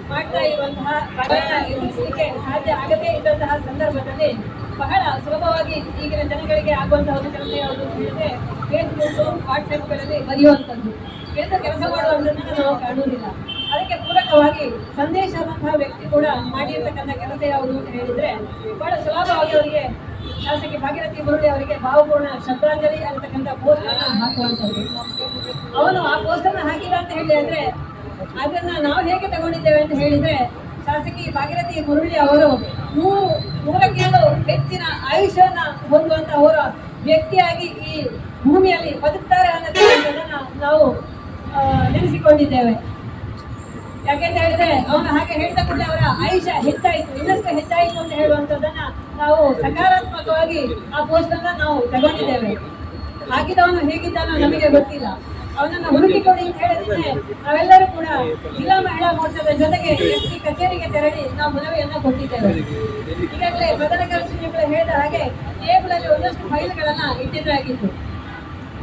Speaker 5: ಮಾಡ್ತಾ ಇರುವಂತಹ ಬಹಳ ಎದುರಿಸಲಿಕ್ಕೆ ಸಾಧ್ಯ ಆಗದೇ ಇದ್ದಂತಹ ಸಂದರ್ಭದಲ್ಲಿ ಬಹಳ ಸುಲಭವಾಗಿ ಈಗಿನ ಜನಗಳಿಗೆ ಆಗುವಂತಹ ಒಂದು ಕೆಲಸ ಯಾವುದು ಅಂತ ಹೇಳಿದ್ರೆ ಫೇಸ್ಬುಕ್ ವಾಟ್ಸಪ್ಗಳಲ್ಲಿ ಬರೆಯುವಂಥದ್ದು. ಎಂದು ಕೆಲಸ ಮಾಡುವಂಥದ್ದನ್ನು ನಾವು ಕಾಣುವುದಿಲ್ಲ. ಅದಕ್ಕೆ ಪೂರಕವಾಗಿ ಸಂದೇಶ ವ್ಯಕ್ತಿ ಕೂಡ ಮಾಡಿರ್ತಕ್ಕಂಥ ಕೆಲಸ ಯಾವುದು ಅಂತ ಹೇಳಿದ್ರೆ ಬಹಳ ಸುಲಭವಾಗಿ ಅವರಿಗೆ ಶಾಸಕಿ ಭಾಗೀರಥಿ ಮುರುಳಿ ಅವರಿಗೆ ಭಾವಪೂರ್ಣ ಶ್ರದ್ಧಾಂಜಲಿ ಅಂತಕ್ಕಂಥ ಪೋಸ್ಟ್ ಅನ್ನ ಹಾಕುವಂಥದ್ದು. ಅವನು ಆ ಪೋಸ್ಟ್ ಹಾಕಿಲ್ಲ ಅಂತ ಹೇಳಿ ಅಂದ್ರೆ ಅದನ್ನ ನಾವು ಹೇಗೆ ತಗೊಂಡಿದ್ದೇವೆ ಅಂತ ಹೇಳಿದ್ರೆ ಶಾಸಕಿ ಭಾಗೀರಥಿ ಮುರುಳಿ ಅವರು ನೂರು ನೂರಕ್ಕೇಳು ಹೆಚ್ಚಿನ ಆಯುಷ್ಯನ ಹೊಂದುವಂತ ಅವರ ವ್ಯಕ್ತಿಯಾಗಿ ಈ ಭೂಮಿಯಲ್ಲಿ ಬದುಕ್ತಾರೆ ಅನ್ನೋದನ್ನ ನಾವು ನೆನೆಸಿಕೊಂಡಿದ್ದೇವೆ. ಯಾಕೆಂತ ಹೇಳಿದ್ರೆ ಅವನು ಹಾಗೆ ಹೇಳ್ತಾ ಅವರ ಆಯುಷ್ಯ ಹೆಚ್ಚಾಯಿತು, ಇನ್ನಷ್ಟು ಹೆಚ್ಚಾಯಿತು ಅಂತ ಹೇಳುವಂಥದ್ದನ್ನ ನಾವು ಸಕಾರಾತ್ಮಕವಾಗಿ ಆ ಪೋಸ್ಟ್ ಅನ್ನ ನಾವು ತಗೊಂಡಿದ್ದೇವೆ. ಹಾಕಿದವನು ಹೇಗಿದ್ದಾನೋ ನಮಗೆ ಗೊತ್ತಿಲ್ಲ. ಅವನನ್ನು ಹುಡುಕಿಕೊಡಿ ಅಂತ ಹೇಳಿದ್ರೆ ನಾವೆಲ್ಲರೂ ಕೂಡ ಜಿಲ್ಲಾ ಮಹಿಳಾ ಮೋರ್ಚಾದ ಜೊತೆಗೆ ಎಸ್ ಪಿ ಕಚೇರಿಗೆ ತೆರಳಿ ನಾವು ಮನವಿಯನ್ನ ಕೊಟ್ಟಿದ್ದೇವೆ. ಈಗಾಗಲೇ ಕಾರ್ಯದರ್ಶಿಗಳು ಹೇಳಿದ ಹಾಗೆ ಟೇಬಲ್ ಅಲ್ಲಿ ಒಂದಷ್ಟು ಫೈಲ್ಗಳನ್ನ ಇಟ್ಟಿದ್ದಾಗಿತ್ತು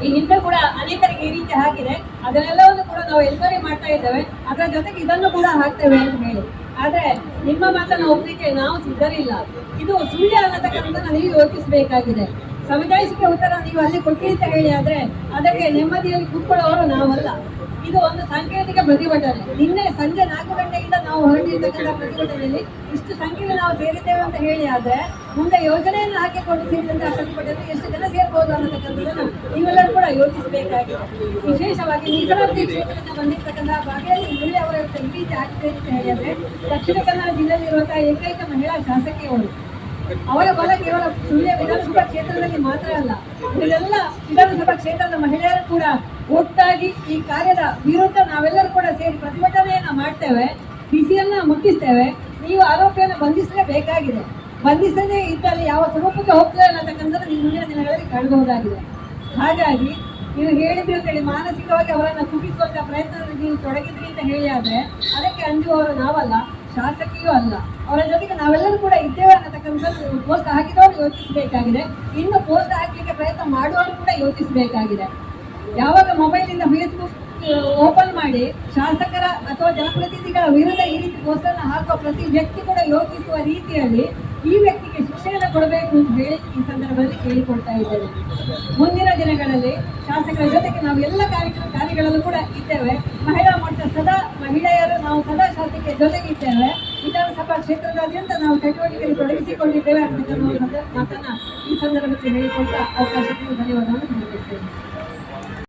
Speaker 5: ಈ ಹಿಂದೆ ಕೂಡ ಅನೇಕರಿಗೆ ಈ ರೀತಿ ಹಾಕಿದೆ ಅದನ್ನೆಲ್ಲವನ್ನು ಕೂಡ ನಾವು ಎನ್ಕ್ವೈರಿ ಮಾಡ್ತಾ ಇದ್ದೇವೆ. ಅದರ ಜೊತೆಗೆ ಇದನ್ನು ಕೂಡ ಹಾಕ್ತೇವೆ ಅಂತ ಹೇಳಿ. ಆದ್ರೆ ನಿಮ್ಮ ಮಾತನ್ನ ಒಪ್ಪಲಿಕ್ಕೆ ನಾವು ಸಿದ್ಧರಿಲ್ಲ. ಇದು ಸುಳ್ಳು ಅನ್ನತಕ್ಕಂಥ ನೀವು ಯೋಚಿಸಬೇಕಾಗಿದೆ. ಸಮುದಾಯಕ್ಕೆ ಉತ್ತರ ನೀವು ಅಲ್ಲಿ ಕೊಟ್ಟಿ ಅಂತ ಹೇಳಿ ಆದ್ರೆ ಅದಕ್ಕೆ ನೆಮ್ಮದಿಯಲ್ಲಿ ಕೂತ್ಕೊಳ್ಳೋರು ನಾವಲ್ಲ. ಇದು ಒಂದು ಸಾಂಕೇತಿಕ ಪ್ರತಿಭಟನೆ. ನಿನ್ನೆ ಸಂಜೆ ನಾಲ್ಕು ಗಂಟೆಯಿಂದ ನಾವು ಹೊರಟಿರ್ತಕ್ಕಂಥ ಪ್ರತಿಭಟನೆಯಲ್ಲಿ ಇಷ್ಟು ಸಂಖ್ಯೆಯಲ್ಲಿ ನಾವು ಸೇರಿದ್ದೇವೆ ಅಂತ ಹೇಳಿ ಆದ್ರೆ ಮುಂದೆ ಯೋಜನೆಯನ್ನು ಹಾಕಿಕೊಂಡು ಸೇರಿದಂತಹ ಪ್ರತಿಭಟನೆ ಎಷ್ಟು ಜನ ಸೇರ್ಬೋದು ಅನ್ನತಕ್ಕಂಥದ್ದನ್ನು ನೀವೆಲ್ಲರೂ ಕೂಡ ಯೋಚಿಸಬೇಕಾಗಿದೆ. ವಿಶೇಷವಾಗಿ ಮೀಸಲಾತಿ ಕ್ಷೇತ್ರದಿಂದ ಬಂದಿರತಕ್ಕಂತಹ ಭಾಗದಲ್ಲಿ ಮಹಿಳೆ ಅವರ ಸಂಗೀತ ಆಗಿದೆ ಅಂತ ಹೇಳಿದ್ರೆ ದಕ್ಷಿಣ ಕನ್ನಡ ಜಿಲ್ಲೆಯಲ್ಲಿರುವಂತಹ ಏಕೈಕ ಮಹಿಳಾ ಶಾಸಕಿಯವರು ಅವರ ಬಲ ಕೇವಲ ಸುಳ್ಯ ವಿಧಾನಸಭಾ ಕ್ಷೇತ್ರದಲ್ಲಿ ಮಾತ್ರ ಅಲ್ಲ, ಇದೆಲ್ಲ ವಿಧಾನಸಭಾ ಕ್ಷೇತ್ರದ ಮಹಿಳೆಯರು ಕೂಡ ಒಟ್ಟಾಗಿ ಈ ಕಾರ್ಯದ ವಿರುದ್ಧ ನಾವೆಲ್ಲರೂ ಕೂಡ ಸೇರಿ ಪ್ರತಿಭಟನೆಯನ್ನ ಮಾಡ್ತೇವೆ, ಬಿಸಿಯನ್ನ ಮುಟ್ಟಿಸ್ತೇವೆ. ನೀವು ಆರೋಪಿಯನ್ನು ಬಂಧಿಸಲೇಬೇಕಾಗಿದೆ ಬಂಧಿಸದೇ ಇದ್ದಲ್ಲಿ ಯಾವ ಸ್ವರೂಪಕ್ಕೆ ಹೋಗ್ತದೆ ಅನ್ನತಕ್ಕಂಥದ್ದು ನೀವು ಮುಂದಿನ ದಿನಗಳಲ್ಲಿ ಕಾಣಬಹುದಾಗಿದೆ. ಹಾಗಾಗಿ ನೀವು ಹೇಳಿದ್ರಿ ಅಂತೇಳಿ ಮಾನಸಿಕವಾಗಿ ಅವರನ್ನು ಕುಗ್ಗಿಸುವಂತ ಪ್ರಯತ್ನದಲ್ಲಿ ನೀವು ತೊಡಗಿದ್ರಿ ಅಂತ ಹೇಳಿ ಆದರೆ ಅದಕ್ಕೆ ಅಂಜುವವರು ನಾವಲ್ಲ, ಶಾಸಕಿಯೂ ಅಲ್ಲ. ಅವರ ಜೊತೆಗೆ ನಾವೆಲ್ಲರೂ ಕೂಡ ಇದ್ದೇವೆ ಅನ್ನತಕ್ಕಂಥದ್ದು ಪೋಸ್ಟ್ ಹಾಕಿದವರು ಯೋಚಿಸಬೇಕಾಗಿದೆ. ಇನ್ನು ಪೋಸ್ಟ್ ಹಾಕಲಿಕ್ಕೆ ಪ್ರಯತ್ನ ಮಾಡುವವರು ಕೂಡ ಯೋಚಿಸಬೇಕಾಗಿದೆ. ಯಾವಾಗ ಮೊಬೈಲ್ ಇಂದ ಫೇಸ್ಬುಕ್ ಓಪನ್ ಮಾಡಿ ಶಾಸಕರ ಅಥವಾ ಜನಪ್ರತಿನಿಧಿಗಳ ವಿರುದ್ಧ ಈ ರೀತಿ ಪೋಸ್ಟರ್ನ ಹಾಕುವ ಪ್ರತಿ ವ್ಯಕ್ತಿ ಕೂಡ ಯೋಚಿಸುವ ರೀತಿಯಲ್ಲಿ ಈ ವ್ಯಕ್ತಿಗೆ ಶಿಕ್ಷೆಯನ್ನು ಕೊಡಬೇಕು ಅಂತ ಹೇಳಿ ಈ ಸಂದರ್ಭದಲ್ಲಿ ಕೇಳಿಕೊಳ್ತಾ ಇದ್ದೇವೆ ಮುಂದಿನ ದಿನಗಳಲ್ಲಿ ಶಾಸಕರ ಜೊತೆಗೆ ನಾವು ಎಲ್ಲ ಕಾರ್ಯಕ್ರಮ ಕಾರ್ಯಗಳಲ್ಲೂ ಕೂಡ ಇದ್ದೇವೆ. ಮಹಿಳಾ ಮಟ್ಟ ಸದಾ ಮಹಿಳೆಯರು, ನಾವು ಸದಾ ಶಾಸಕಿಯ ಜೊತೆಗಿದ್ದೇವೆ ವಿಧಾನಸಭಾ ಕ್ಷೇತ್ರದಾದ್ಯಂತ ನಾವು ಚಟುವಟಿಕೆಯಲ್ಲಿ ತೊಡಗಿಸಿಕೊಂಡಿದ್ದೇವೆ ಅಂತ ಮಾತನ್ನ ಈ ಸಂದರ್ಭದಲ್ಲಿ ಹೇಳಿಕೊಟ್ಟ ಅವಕಾಶಕ್ಕೆ ಧನ್ಯವಾದವನ್ನು ನೀಡುತ್ತೇನೆ